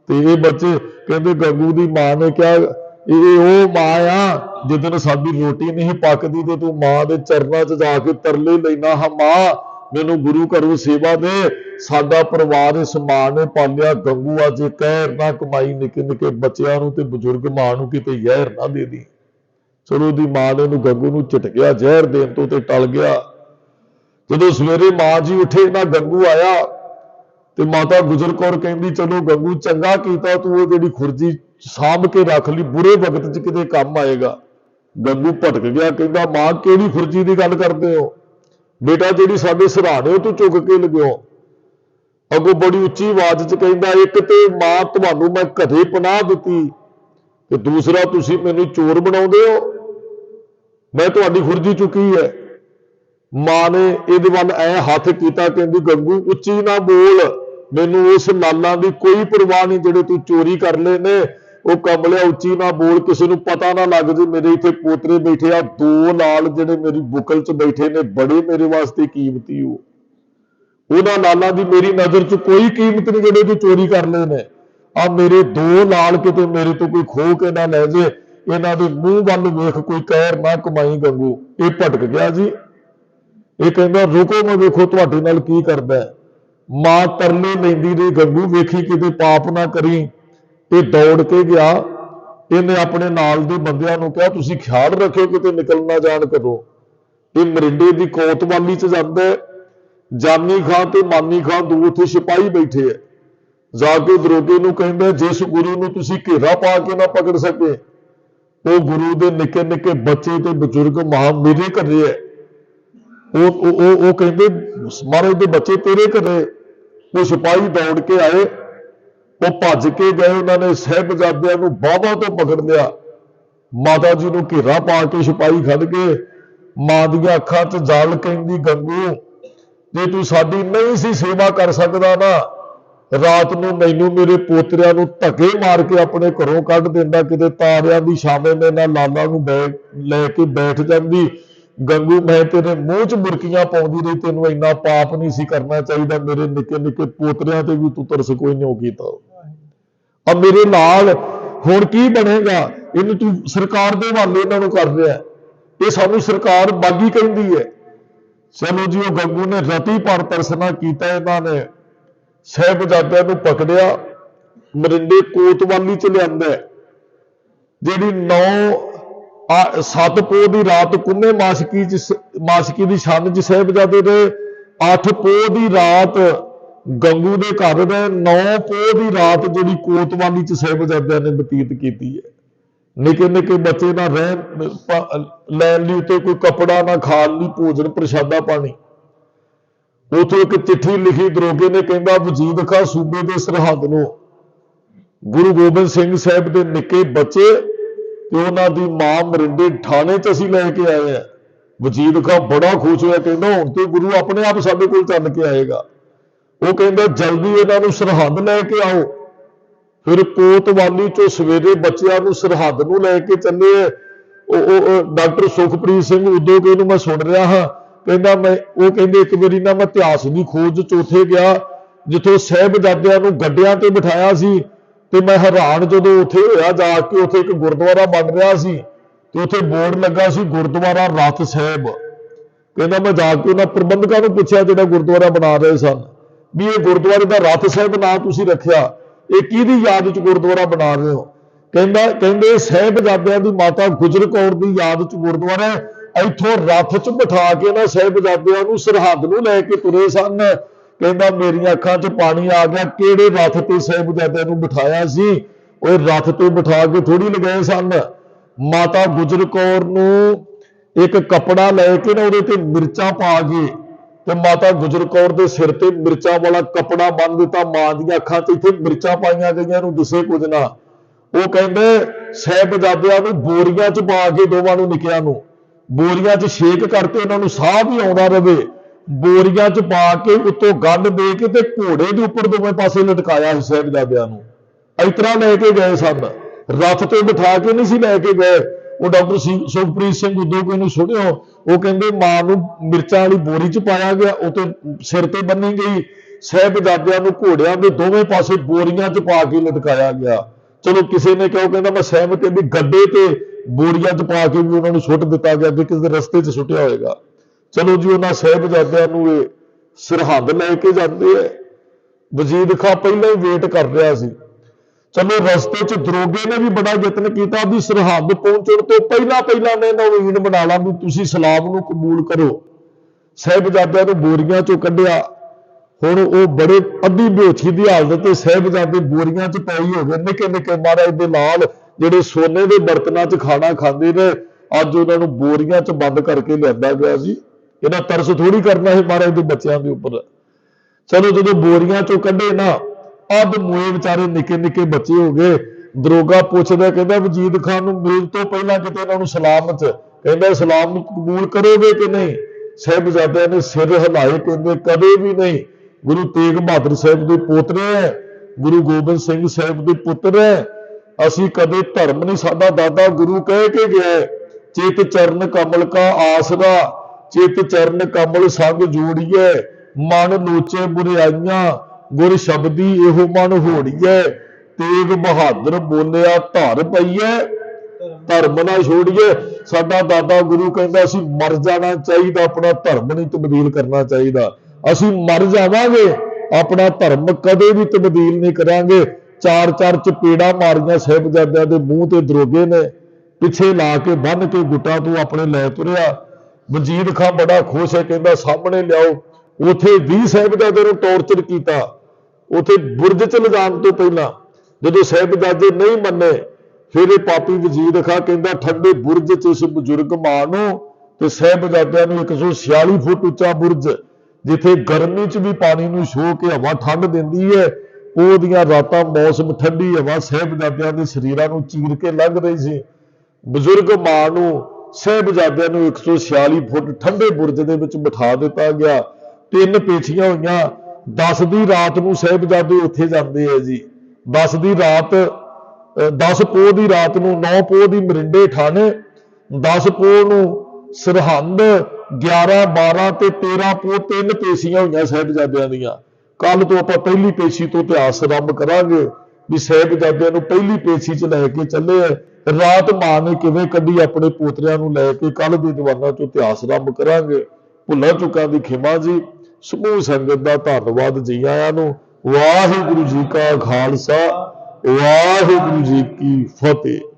ਤੇ ਇਹ ਬੱਚੇ ਕਹਿੰਦੇ ਗੱਗੂ ਦੀ ਮਾਂ ਨੇ ਕਿਹਾ, ਇਹ ਉਹ ਮਾਂ ਆ, ਜਿੱਦਣ ਸਾਡੀ ਰੋਟੀ ਨਹੀਂ ਪੱਕਦੀ ਤੇ ਤੂੰ ਮਾਂ ਦੇ ਚਰਨਾਂ 'ਚ ਜਾ ਕੇ ਤਰਲੇ ਲੈਣਾ ਹਾਂ ਮਾਂ, ਮੈਨੂੰ ਗੁਰੂ ਘਰੋਂ ਸੇਵਾ ਦੇ। ਸਾਡਾ ਪਰਿਵਾਰ ਇਸ ਮਾਂ ਨੇ ਪਾਲਿਆ, ਗੰਗੂ ਅੱਜ ਕਹਿਰ ਨਾ ਕਮਾਈ ਨਿੱਕੇ ਨਿੱਕੇ ਬੱਚਿਆਂ ਨੂੰ ਤੇ ਬਜ਼ੁਰਗ ਮਾਂ ਨੂੰ ਕਿਤੇ ਯਹਿਰ ਨਾ ਦੇ ਦੀ ਚਲੋ ਉਹਦੀ ਮਾਂ ਨੇ ਉਹਨੂੰ ਗੰਗੂ ਨੂੰ ਝਟਕਿਆ ਜ਼ਹਿਰ ਦੇਣ ਤੋਂ ਤੇ ਟਲ ਗਿਆ। ਜਦੋਂ ਸਵੇਰੇ ਮਾਂ ਜੀ ਉੱਠੇ ਨਾ ਗੰਗੂ ਆਇਆ ਤੇ ਮਾਤਾ ਗੁਜਰ ਕੌਰ ਕਹਿੰਦੀ, ਚਲੋ ਗੰਗੂ, ਚੰਗਾ ਕੀਤਾ ਤੂੰ ਉਹ ਜਿਹੜੀ ਖੁਰਜੀ ਸਾਂਭ ਕੇ ਰੱਖ ਲਈ, ਬੁਰੇ ਵਕਤ 'ਚ ਕਿਤੇ ਕੰਮ ਆਏਗਾ। ਗੰਗੂ ਭਟਕ ਗਿਆ, ਕਹਿੰਦਾ, ਮਾਂ, ਕਿਹੜੀ ਖੁਰਜੀ ਦੀ ਗੱਲ ਕਰਦੇ ਹੋ? ਬੇਟਾ, ਜਿਹੜੀ ਸਾਡੇ ਸਰਾਣੇ ਤੂੰ ਚੁੱਕ ਕੇ ਲਗਿਓ ਅੱਗੋਂ ਬੜੀ ਉੱਚੀ ਆਵਾਜ਼ 'ਚ ਕਹਿੰਦਾ, ਇੱਕ ਤੇ ਮਾਂ, ਤੁਹਾਨੂੰ ਮੈਂ ਕਦੇ ਪਨਾਹ ਦਿੱਤੀ ਤੇ ਦੂਸਰਾ, ਤੁਸੀਂ ਮੈਨੂੰ ਚੋਰ ਬਣਾਉਂਦੇ ਹੋ? ਮੈਂ ਤੁਹਾਡੀ ਖੁਰਜੀ ਚੁੱਕੀ ਹੈ। ਮਾਂ ਨੇ ਇਹਦੇ ਵੱਲ ਐ ਹੱਥ ਕੀਤਾ, ਕਹਿੰਦੀ, ਗੰਗੂ, ਉੱਚੀ ਨਾ ਬੋਲ। ਮੈਨੂੰ ਉਸ ਲਾਲਾਂ ਦੀ ਕੋਈ ਪਰਵਾਹ ਨਹੀਂ ਜਿਹੜੇ ਤੂੰ ਚੋਰੀ ਕਰ ਲਏ ਨੇ। ਉਹ ਕਮਲਿਆ ਉੱਚੀ ਨਾ ਬੋਲ, ਕਿਸੇ ਨੂੰ ਪਤਾ ਨਾ ਲੱਗ ਜੇ ਮੇਰੇ ਇੱਥੇ ਪੋਤਰੇ ਬੈਠੇ ਆ। ਦੋ ਲਾਲ ਜਿਹੜੇ ਮੇਰੀ ਬੁਕਲ 'ਚ ਬੈਠੇ ਨੇ, ਬੜੇ ਮੇਰੇ ਵਾਸਤੇ ਕੀਮਤੀ ਉਹ। ਉਹਨਾਂ ਲਾਲਾਂ ਦੀ ਮੇਰੀ ਨਜ਼ਰ 'ਚ ਕੋਈ ਕੀਮਤ ਨਹੀਂ ਜਿਹੜੇ ਤੂੰ ਚੋਰੀ ਕਰ ਲਏ ਨੇ। ਆ ਮੇਰੇ ਦੋ ਲਾਲ ਕਿਤੇ ਮੇਰੇ ਤੋਂ ਕੋਈ ਖੋ ਕੇ ਨਾ ਲੈ ਜੇ। ਇਹਨਾਂ ਦੇ ਮੂੰਹ ਵੱਲ ਵੇਖ ਕੋਈ ਕਹਿਰ ਨਾ ਕਮਾਈ ਗੰਗੂ ਇਹ ਭਟਕ ਗਿਆ ਜੀ। ਇਹ ਕਹਿੰਦਾ, ਰੁਕੋ, ਮੈਂ ਵੇਖੋ ਤੁਹਾਡੇ ਨਾਲ ਕੀ ਕਰਦਾ ਮਾਂ ਤਰਲੇ ਲੈਂਦੀ ਰਹੀ ਗੰਗੂ, ਵੇਖੀ ਕਿਤੇ ਪਾਪ ਨਾ ਕਰੀ। ਇਹ ਦੌੜ ਕੇ ਗਿਆ। ਇਹਨੇ ਆਪਣੇ ਨਾਲ ਦੇ ਬੰਦਿਆਂ ਨੂੰ ਕਿਹਾ, ਤੁਸੀਂ ਖਿਆਲ ਰੱਖਿਓ ਕਿਤੇ ਨਿਕਲ ਨਾ ਜਾਣ ਕਦੋਂ। ਇਹ ਮਰਿੰਡੇ ਦੀ ਕੋਤਵਾਲੀ ਚ ਜਾਂਦਾ ਜਾਨੀ ਖਾਂ ਤੇ ਮਾਨੀ ਖਾਂ ਦੋ ਉੱਥੇ ਸਿਪਾਹੀ ਬੈਠੇ ਐ ਜਾ ਕੇ ਦਰੋਗੇ ਨੂੰ ਕਹਿੰਦਾ ਜਿਸ ਗੁਰੂ ਨੂੰ ਤੁਸੀਂ ਘੇਰਾ ਪਾ ਕੇ ਨਾ ਪਕੜ ਸਕੇ ਉਹ ਗੁਰੂ ਦੇ ਨਿੱਕੇ ਨਿੱਕੇ ਬੱਚੇ ਤੇ ਬਜ਼ੁਰਗ ਮਹਾ ਮੇਰੇ ਘਰੇ ਐ ਉਹ ਉਹ, ਉਹ- ਉਹ ਕਹਿੰਦੇ, ਮਹਾਰਾਜ ਦੇ ਬੱਚੇ ਤੇਰੇ ਘਰੇ ਉਹ ਸਿਪਾਹੀ ਦੌੜ ਕੇ ਆਏ। ਉਹ ਭੱਜ ਕੇ ਗਏ ਉਹਨਾਂ ਨੇ ਸਹਿਬਜ਼ਾਦਿਆਂ ਨੂੰ ਬਾਹਾਂ ਤੋਂ ਪਕੜ ਲਿਆ। ਮਾਤਾ ਜੀ ਨੂੰ ਘੇਰਾ ਪਾ ਕੇ ਸਿਪਾਹੀ ਖੜ ਗਏ। ਮਾਂ ਦੀਆਂ ਅੱਖਾਂ 'ਚ ਜਾਲ ਕਹਿੰਦੀ, ਗੰਗੂ, ਜੇ ਤੂੰ ਸਾਡੀ ਨਹੀਂ ਸੀ ਸੇਵਾ ਕਰ ਸਕਦਾ ਨਾ ਰਾਤ ਨੂੰ ਮੈਨੂੰ ਮੇਰੇ ਪੋਤਰਿਆਂ ਨੂੰ ਧੱਕੇ ਮਾਰ ਕੇ ਆਪਣੇ ਘਰੋਂ ਕੱਢ ਦਿੰਦਾ, ਕਿਤੇ ਤਾਰਿਆਂ ਦੀ ਛਾਵੇਂ ਦੇ ਨਾਲ ਲਾਲਾ ਨੂੰ ਲੈ ਕੇ ਬੈਠ ਜਾਂਦੀ। ਗੰਗੂ, ਮੈਂ ਤੇਰੇ ਮੂੰਹ 'ਚ ਮੁਰਕੀਆਂ ਪਾਉਂਦੀ ਰਹੀ, ਤੈਨੂੰ ਇੰਨਾ ਪਾਪ ਨਹੀਂ ਸੀ ਕਰਨਾ ਚਾਹੀਦਾ, ਮੇਰੇ ਨਿੱਕੇ ਨਿੱਕੇ ਪੋਤਰਿਆਂ ਤੇ ਵੀ ਤੂੰ ਤਰਸ ਕੋਈ ਨਹੀਂ ਕੀਤਾ। ਆ ਮੇਰੇ ਨਾਲ ਹੁਣ ਕੀ ਬਣੇਗਾ? ਇਹਨੂੰ ਤੂੰ ਸਰਕਾਰ ਦੇ ਹਵਾਲੇ ਇਹਨਾਂ ਨੂੰ ਕਰ ਰਿਹਾ। ਇਹ ਸਾਨੂੰ ਸਰਕਾਰ ਬਾਗੀ ਕਹਿੰਦੀ ਹੈ। ਚਲੋ ਜੀ, ਉਹ ਗੰਗੂ ਨੇ ਰਤੀ ਪਰ ਤਰਸਨਾ ਕੀਤਾ ਇਹਨਾਂ ਨੇ। ਸਹਿਬਜ਼ਾਦਿਆਂ ਨੂੰ ਪਕੜਿਆ, ਮਰਿੰਡੇ ਕੋਤਵਾਲੀ ਚ ਲਿਆਂਦਾ ਹੈ। ਜਿਹੜੀ 9 ਸੱਤ ਪੋਹ ਦੀ ਰਾਤ ਕੁੰਨੇ ਮਾਸਕੀ ਚ ਮਾਸਕੀ ਦੀ ਛੰਨ ਚ ਸਹਿਬਜ਼ਾਦੇ ਦੇ 8 ਪੋਹ ਦੀ ਰਾਤ ਗੰਗੂ ਦੇ ਘਰ ਦੇ 9 ਪੋਹ ਦੀ ਰਾਤ ਜਿਹੜੀ ਕੋਤਵਾਲੀ ਚ ਸਹਿਬਜ਼ਾਦਿਆਂ ਨੇ ਬਤੀਤ ਕੀਤੀ ਹੈ ਨਿੱਕੇ ਨਿੱਕੇ ਬੱਚੇ ਨਾ ਰਹਿਣ ਲੈਣ ਲਈ ਉੱਤੇ ਕੋਈ ਕਪੜਾ ਨਾ, ਖਾਣ ਲਈ ਭੋਜਨ, ਪ੍ਰਸ਼ਾਦਾ ਪਾਣੀ ਉਥੋਂ ਇੱਕ ਚਿੱਠੀ ਲਿਖੀ ਦਰੋਗੇ ਨੇ, ਕਹਿੰਦਾ ਵਜੀਦ ਖਾਂ ਸੂਬੇ ਦੇ ਸਰਹੱਦ ਨੂੰ। ਗੁਰੂ ਗੋਬਿੰਦ ਸਿੰਘ ਸਾਹਿਬ ਦੇ ਨਿੱਕੇ ਬੱਚੇ ਤੇ ਉਹਨਾਂ ਦੀ ਮਾਂ ਮਰਿੰਡੇ ਥਾਣੇ 'ਚ ਅਸੀਂ ਲੈ ਕੇ ਆਏ ਆ। ਵਜੀਦ ਖਾਂ ਬੜਾ ਖੁਸ਼ ਹੋਇਆ, ਕਹਿੰਦਾ ਹੁਣ ਤੇ ਗੁਰੂ ਆਪਣੇ ਆਪ ਸਾਡੇ ਕੋਲ ਚੱਲ ਕੇ ਆਏਗਾ। ਉਹ ਕਹਿੰਦਾ ਜਲਦੀ ਇਹਨਾਂ ਨੂੰ ਸਰਹੱਦ ਲੈ ਕੇ ਆਓ। ਫਿਰ ਕੋਤਵਾਲੀ ਚੋਂ ਸਵੇਰੇ ਬੱਚਿਆਂ ਨੂੰ ਸਰਹੱਦ ਨੂੰ ਲੈ ਕੇ ਚੱਲੇ ਉਹ ਉਹ- ਉਹ ਡਾਕਟਰ ਸੁਖਪ੍ਰੀਤ ਸਿੰਘ ਉਦੋਗੇ ਨੂੰ ਮੈਂ ਸੁਣ ਰਿਹਾ ਹਾਂ। ਕਹਿੰਦਾ ਮੈਂ, ਉਹ ਕਹਿੰਦੇ ਇੱਕ ਵਾਰੀ ਨਾ ਮੈਂ ਇਤਿਹਾਸ ਦੀ ਖੋਜ ਚੌਥੇ ਗਿਆ, ਜਿੱਥੋਂ ਸਹਿਬਜ਼ਾਦਿਆਂ ਨੂੰ ਗੱਡਿਆਂ ਤੇ ਬਿਠਾਇਆ ਸੀ, ਤੇ ਮੈਂ ਹੈਰਾਨ ਜਦੋਂ ਉੱਥੇ ਹੋਇਆ ਜਾ ਕੇ ਉੱਥੇ ਇੱਕ ਗੁਰਦੁਆਰਾ ਬਣ ਰਿਹਾ ਸੀ, ਤੇ ਉੱਥੇ ਬੋਰਡ ਲੱਗਾ ਸੀ ਗੁਰਦੁਆਰਾ ਰਤ ਸਾਹਿਬ। ਕਹਿੰਦਾ ਮੈਂ ਜਾ ਕੇ ਉਹਨਾਂ ਪ੍ਰਬੰਧਕਾਂ ਨੂੰ ਪੁੱਛਿਆ ਜਿਹੜਾ ਗੁਰਦੁਆਰਾ ਬਣਾ ਰਹੇ ਸਨ, ਵੀ ਇਹ ਗੁਰਦੁਆਰੇ ਦਾ ਰਤ ਸਾਹਿਬ ਨਾਂ ਤੁਸੀਂ ਰੱਖਿਆ, ਇਹ ਕਿਹਦੀ ਯਾਦ ਚ ਗੁਰਦੁਆਰਾ ਬਣਾ ਰਹੇ ਹੋ? ਕਹਿੰਦਾ, ਕਹਿੰਦੇ ਸਾਹਿਬਜ਼ਾਦਿਆਂ ਦੀ ਮਾਤਾ ਗੁਜਰ ਕੌਰ ਦੀ ਯਾਦ ਚ ਗੁਰਦੁਆਰਾ ਇੱਥੋਂ ਰੱਥ ਚ ਬਿਠਾ ਕੇ ਨਾ ਸਾਹਿਬਜ਼ਾਦਿਆਂ ਨੂੰ ਸਰਹੱਦ ਨੂੰ ਲੈ ਕੇ ਤੁਰੇ ਸਨ। ਕਹਿੰਦਾ, ਮੇਰੀਆਂ ਅੱਖਾਂ 'ਚ ਪਾਣੀ ਆ ਗਿਆ। ਕਿਹੜੇ ਰੱਥ ਤੇ ਸਾਹਿਬਜ਼ਾਦਿਆਂ ਨੂੰ ਬਿਠਾਇਆ ਸੀ? ਉਹ ਰੱਥ ਤੇ ਬਿਠਾ ਕੇ ਥੋੜੀ ਲਗਾਏ ਸਨ। ਮਾਤਾ ਗੁਜਰ ਕੌਰ ਨੂੰ ਇੱਕ ਕਪੜਾ ਲੈ ਕੇ ਨਾ ਉਹਦੇ ਤੇ ਮਿਰਚਾਂ ਪਾ ਕੇ ਤੇ ਮਾਤਾ ਗੁਜਰ ਕੌਰ ਦੇ ਸਿਰ ਤੇ ਮਿਰਚਾਂ ਵਾਲਾ ਕਪੜਾ ਬੰਨ ਦਿੱਤਾ। ਮਾਂ ਦੀਆਂ ਅੱਖਾਂ 'ਚ ਇੱਥੇ ਮਿਰਚਾਂ ਪਾਈਆਂ ਗਈਆਂ ਨੂੰ ਦਿਸੇ ਕੁਝ ਨਾ। ਉਹ ਕਹਿੰਦੇ, ਸਾਹਿਬਜ਼ਾਦਿਆਂ ਨੂੰ ਬੋਰੀਆਂ 'ਚ ਪਾ ਕੇ ਦੋਵਾਂ ਨੂੰ ਨਿਕਿਆਂ ਨੂੰ ਬੋਰੀਆਂ 'ਚ ਛੇਕ ਕਰਕੇ ਉਹਨਾਂ ਨੂੰ ਸਾਹ ਵੀ ਆਉਂਦਾ ਰਵੇ। ਬੋਰੀਆਂ 'ਚ ਪਾ ਕੇ ਉੱਤੋਂ ਗੰਢ ਦੇ ਕੇ ਤੇ ਘੋੜੇ ਦੇ ਉੱਪਰ ਦੋਵੇਂ ਪਾਸੇ ਲਟਕਾਇਆ ਸੀ ਸਾਹਿਬਜ਼ਾਦਿਆਂ ਨੂੰ। ਇਸ ਲੈ ਕੇ ਗਏ ਸਭ ਰਥ ਤੇ ਬਿਠਾ ਕੇ ਨਹੀਂ ਸੀ ਲੈ ਕੇ ਗਏ। ਉਹ ਡਾਕਟਰ ਸੁਖਪ੍ਰੀਤ ਸਿੰਘ ਉਦੋਗੇ ਨੂੰ ਸੁਣਿਓ। ਉਹ ਕਹਿੰਦੇ, ਮਾਂ ਨੂੰ ਮਿਰਚਾਂ ਵਾਲੀ ਬੋਰੀ 'ਚ ਪਾਇਆ ਗਿਆ। ਉਹ ਤੇ ਸਿਰ ਤੇ ਬੰਨੀ ਗਈ। ਸਾਹਿਬਜ਼ਾਦਿਆਂ ਨੂੰ ਘੋੜਿਆਂ ਦੇ ਦੋਵੇਂ ਪਾਸੇ ਬੋਰੀਆਂ 'ਚ ਪਾ ਕੇ ਲਟਕਾਇਆ ਗਿਆ। ਚਲੋ ਕਿਸੇ ਨੇ ਕਿਹਾ ਕਹਿੰਦਾ, ਮੈਂ ਸਹਿਮਤ ਹਾਂ ਵੀ ਗੱਡੇ ਤੇ ਬੋਰੀਆਂ 'ਚ ਪਾ ਕੇ ਵੀ ਉਹਨਾਂ ਨੂੰ ਸੁੱਟ ਦਿੱਤਾ ਗਿਆ ਕਿ ਕਿਸੇ ਦੇ ਰਸਤੇ 'ਚ ਸੁੱਟਿਆ ਹੋਏਗਾ। ਚਲੋ ਜੀ, ਉਹਨਾਂ ਸਾਹਿਬਜ਼ਾਦਿਆਂ ਨੂੰ ਇਹ ਸਰਹੱਦ ਲੈ ਕੇ ਜਾਂਦੇ ਐ। ਵਜ਼ੀਰ ਖਾਂ ਪਹਿਲਾਂ ਹੀ ਵੇਟ ਕਰ ਰਿਹਾ ਸੀ। ਚਲੋ ਰਸਤੇ 'ਚ ਦਰੋਗੇ ਨੇ ਵੀ ਬੜਾ ਯਤਨ ਕੀਤਾ ਵੀ ਸਰਹੱਦ ਪਹੁੰਚਣ ਤੋਂ ਪਹਿਲਾਂ ਪਹਿਲਾਂ ਮੈਂ ਇਹਨਾਂ ਨੂੰ ਈਨ ਬਣਾ ਲਾਂ ਵੀ ਤੁਸੀਂ ਸਲਾਮ ਨੂੰ ਕਬੂਲ ਕਰੋ। ਸਾਹਿਬਜ਼ਾਦਿਆਂ ਨੂੰ ਬੋਰੀਆਂ 'ਚੋਂ ਕੱਢਿਆ। ਹੁਣ ਉਹ ਬੜੇ ਅੱਧੀ ਬੇਹੋਸ਼ੀ ਦੀ ਹਾਲਤ ਤੇ ਸਾਹਿਬਜ਼ਾਦੇ ਬੋਰੀਆਂ 'ਚ ਪਏ ਹੋ ਗਏ ਨਿੱਕੇ ਨਿੱਕੇ ਮਹਾਰਾਜ ਦੇ ਨਾਲ। ਜਿਹੜੇ ਸੋਨੇ ਦੇ ਬਰਤਨਾਂ 'ਚ ਖਾਣਾ ਖਾਂਦੇ ਨੇ, ਅੱਜ ਉਹਨਾਂ ਨੂੰ ਬੋਰੀਆਂ 'ਚ ਬੰਦ ਕਰਕੇ ਲਿਆਂਦਾ ਗਿਆ ਜੀ ਇਹਨਾਂ ਤਰਸ ਥੋੜੀ ਕਰਨਾ ਹੈ ਮਹਾਰਾਜ ਦੇ ਬੱਚਿਆਂ ਦੇ ਉੱਪਰ। ਚਲੋ ਜਦੋਂ ਬੋਰੀਆਂ ਚੋਂ ਕੱਢੇ ਨਾ, ਅੱਧ ਮੂਏ ਵਿਚਾਰੇ ਨਿੱਕੇ ਨਿੱਕੇ ਬੱਚੇ ਹੋ ਗਏ। ਦਰੋਗਾ ਪੁੱਛਦਾ, ਕਹਿੰਦਾ, ਵਜੀਦ ਖਾਨ ਨੂੰ ਮਿਲਣ ਤੋਂ ਪਹਿਲਾਂ ਕਿਤੇ ਇਹਨਾਂ ਨੂੰ ਸਲਾਮਤ ਕਹਿੰਦਾ, ਸਲਾਮ ਨੂੰ ਕਬੂਲ ਕਰੋਗੇ ਕਿ ਨਹੀਂ? ਸਾਹਿਬਜ਼ਾਦਿਆਂ ਨੇ ਸਿਰ ਹਿਲਾਏ, ਕਹਿੰਦੇ, ਕਦੇ ਵੀ ਨਹੀਂ। ਗੁਰੂ ਤੇਗ ਬਹਾਦਰ ਸਾਹਿਬ ਦੇ ਪੋਤਰੇ ਹੈ। ਗੁਰੂ ਗੋਬਿੰਦ ਸਿੰਘ ਸਾਹਿਬ ਦੇ ਪੁੱਤਰ ਹੈ। ਅਸੀਂ ਕਦੇ ਧਰਮ ਨਹੀਂ ਸਾਡਾ ਦਾਦਾ ਗੁਰੂ ਕਹਿ ਕੇ ਗਿਆ ਹੈ, ਚਿਤ ਚਰਨ ਕਮਲ ਕਾ ਆਸਰਾ ਚਿਤ ਚਰਨ ਕਮਲ ਸੰਗ ਜੋੜੀਐ ਮਨ ਨੋਚੇ ਬੁਰਾਈਆਂ ਗੁਰ ਸ਼ਬਦੀ ਇਹੋ ਮਨ ਹੋੜੀਐ ਤੇਗ ਬਹਾਦਰ ਬੋਲਿਆ ਧਰ ਪਈਐ ਧਰਮ ਨਾ ਛੋੜੀਏ। ਸਾਡਾ ਦਾਦਾ ਗੁਰੂ ਕਹਿੰਦਾ ਅਸੀਂ ਮਰ ਜਾਣਾ ਚਾਹੀਦਾ ਆਪਣਾ ਧਰਮ ਨਹੀਂ ਤਬਦੀਲ ਕਰਨਾ ਚਾਹੀਦਾ। ਅਸੀਂ ਮਰ ਜਾਵਾਂਗੇ ਆਪਣਾ ਧਰਮ ਕਦੇ ਵੀ ਤਬਦੀਲ ਨਹੀਂ ਕਰਾਂਗੇ। ਚਾਰ ਚਾਰ ਚਪੇੜਾ ਮਾਰੀਆਂ ਸਾਹਿਬਜ਼ਾਦਿਆਂ ਦੇ ਮੂੰਹ ਤੇ ਦਰੋਗੇ ਨੇ, ਪਿੱਛੇ ਲਾ ਕੇ ਬੰਨ ਕੇ ਗੁੱਟਾਂ ਤੋਂ ਆਪਣੇ ਲੈ ਤੁਰਿਆ। ਵਜੀਦ ਖਾਂ ਬੜਾ ਖੁਸ਼ ਹੈ, ਕਹਿੰਦਾ, ਸਾਹਮਣੇ ਲਿਆਓ। ਉਥੇ 20 ਸਾਹਿਬਜ਼ਾਦੇ ਨੂੰ ਟੌਰਚਰ ਕੀਤਾ। ਉਥੇ ਬੁਰਜ ਚ ਲਿਜਾਣ ਤੋਂ ਪਹਿਲਾਂ ਜਦੋਂ ਸਾਹਿਬਜ਼ਾਦੇ ਨਹੀਂ ਮੰਨੇ, ਫਿਰ ਇਹ ਪਾਪੀ ਵਜ਼ੀਰ ਖਾਂ ਕਹਿੰਦਾ, ਠੰਡੇ ਬੁਰਜ ਚ ਇਸ ਬਜ਼ੁਰਗ ਮਾਂ ਨੂੰ ਤੇ ਸਾਹਿਬਜ਼ਾਦਿਆਂ ਨੂੰ 146 ਫੁੱਟ ਉੱਚਾ ਬੁਰਜ, ਜਿੱਥੇ ਗਰਮੀ ਚ ਵੀ ਪਾਣੀ ਨੂੰ ਛੋ ਕੇ ਹਵਾ ਠੰਡ ਦਿੰਦੀ ਹੈ ਉਹਦੀਆਂ ਰਾਤਾਂ ਮੌਸਮ ਠੰਡੀ ਹਵਾ, ਸਾਹਿਬਜ਼ਾਦਿਆਂ ਦੇ ਸਰੀਰਾਂ ਨੂੰ ਚੀਰ ਕੇ ਲੰਘ ਰਹੀ ਸੀ। ਬਜ਼ੁਰਗ ਮਾਂ ਨੂੰ, ਸਾਹਿਬਜ਼ਾਦਿਆਂ ਨੂੰ 146 ਫੁੱਟ ਠੰਡੇ ਬੁਰਜ ਦੇ ਵਿੱਚ ਬਿਠਾ ਦਿੱਤਾ ਗਿਆ। ਤਿੰਨ ਪੇਛੀਆਂ ਹੋਈਆਂ। 10 ਦੀ ਰਾਤ ਨੂੰ ਸਾਹਿਬਜ਼ਾਦੇ ਉੱਥੇ ਜਾਂਦੇ ਆ ਜੀ। 10 ਦੀ ਰਾਤ 10 ਪੋਹ ਦੀ ਰਾਤ ਨੂੰ 9 ਪੋਹ ਦੀ ਮਰਿੰਡੇ ਠਾਣੇ 10 ਪੋਹ ਨੂੰ ਸਰਹੰਦ 11 12 ਤੇ 13 ਪੋਹ ਤਿੰਨ ਪੇਸ਼ੀਆਂ ਹੋਈਆਂ ਸਾਹਿਬਜ਼ਾਦਿਆਂ ਦੀਆਂ। ਕੱਲ ਤੋਂ ਆਪਾਂ ਪਹਿਲੀ ਪੇਸ਼ੀ ਤੋਂ ਇਤਿਹਾਸ ਆਰੰਭ ਕਰਾਂਗੇ ਵੀ ਸਾਹਿਬਜ਼ਾਦਿਆਂ ਨੂੰ ਪਹਿਲੀ ਪੇਸ਼ੀ 'ਚ ਲੈ ਕੇ ਚੱਲੇ ਆ। ਰਾਤ ਮਾਂ ਨੇ ਕਿਵੇਂ ਕੱਢੀ ਆਪਣੇ ਪੋਤਰਿਆਂ ਨੂੰ ਲੈ ਕੇ ਕੱਲ ਦੇ ਦੀਵਾਨਾਂ 'ਚੋਂ ਇਤਿਹਾਸ ਆਰੰਭ ਕਰਾਂਗੇ। ਭੁੱਲਾਂ ਚੁੱਕਾਂ ਦੀ ਖਿਮਾ ਜੀ, ਸਮੂਹ ਸੰਗਤ ਦਾ ਧੰਨਵਾਦ ਜੀ ਆਇਆਂ ਨੂੰ। ਵਾਹਿਗੁਰੂ ਜੀ ਕਾ ਖਾਲਸਾ, ਵਾਹਿਗੁਰੂ ਜੀ ਕੀ ਫਤਿਹ।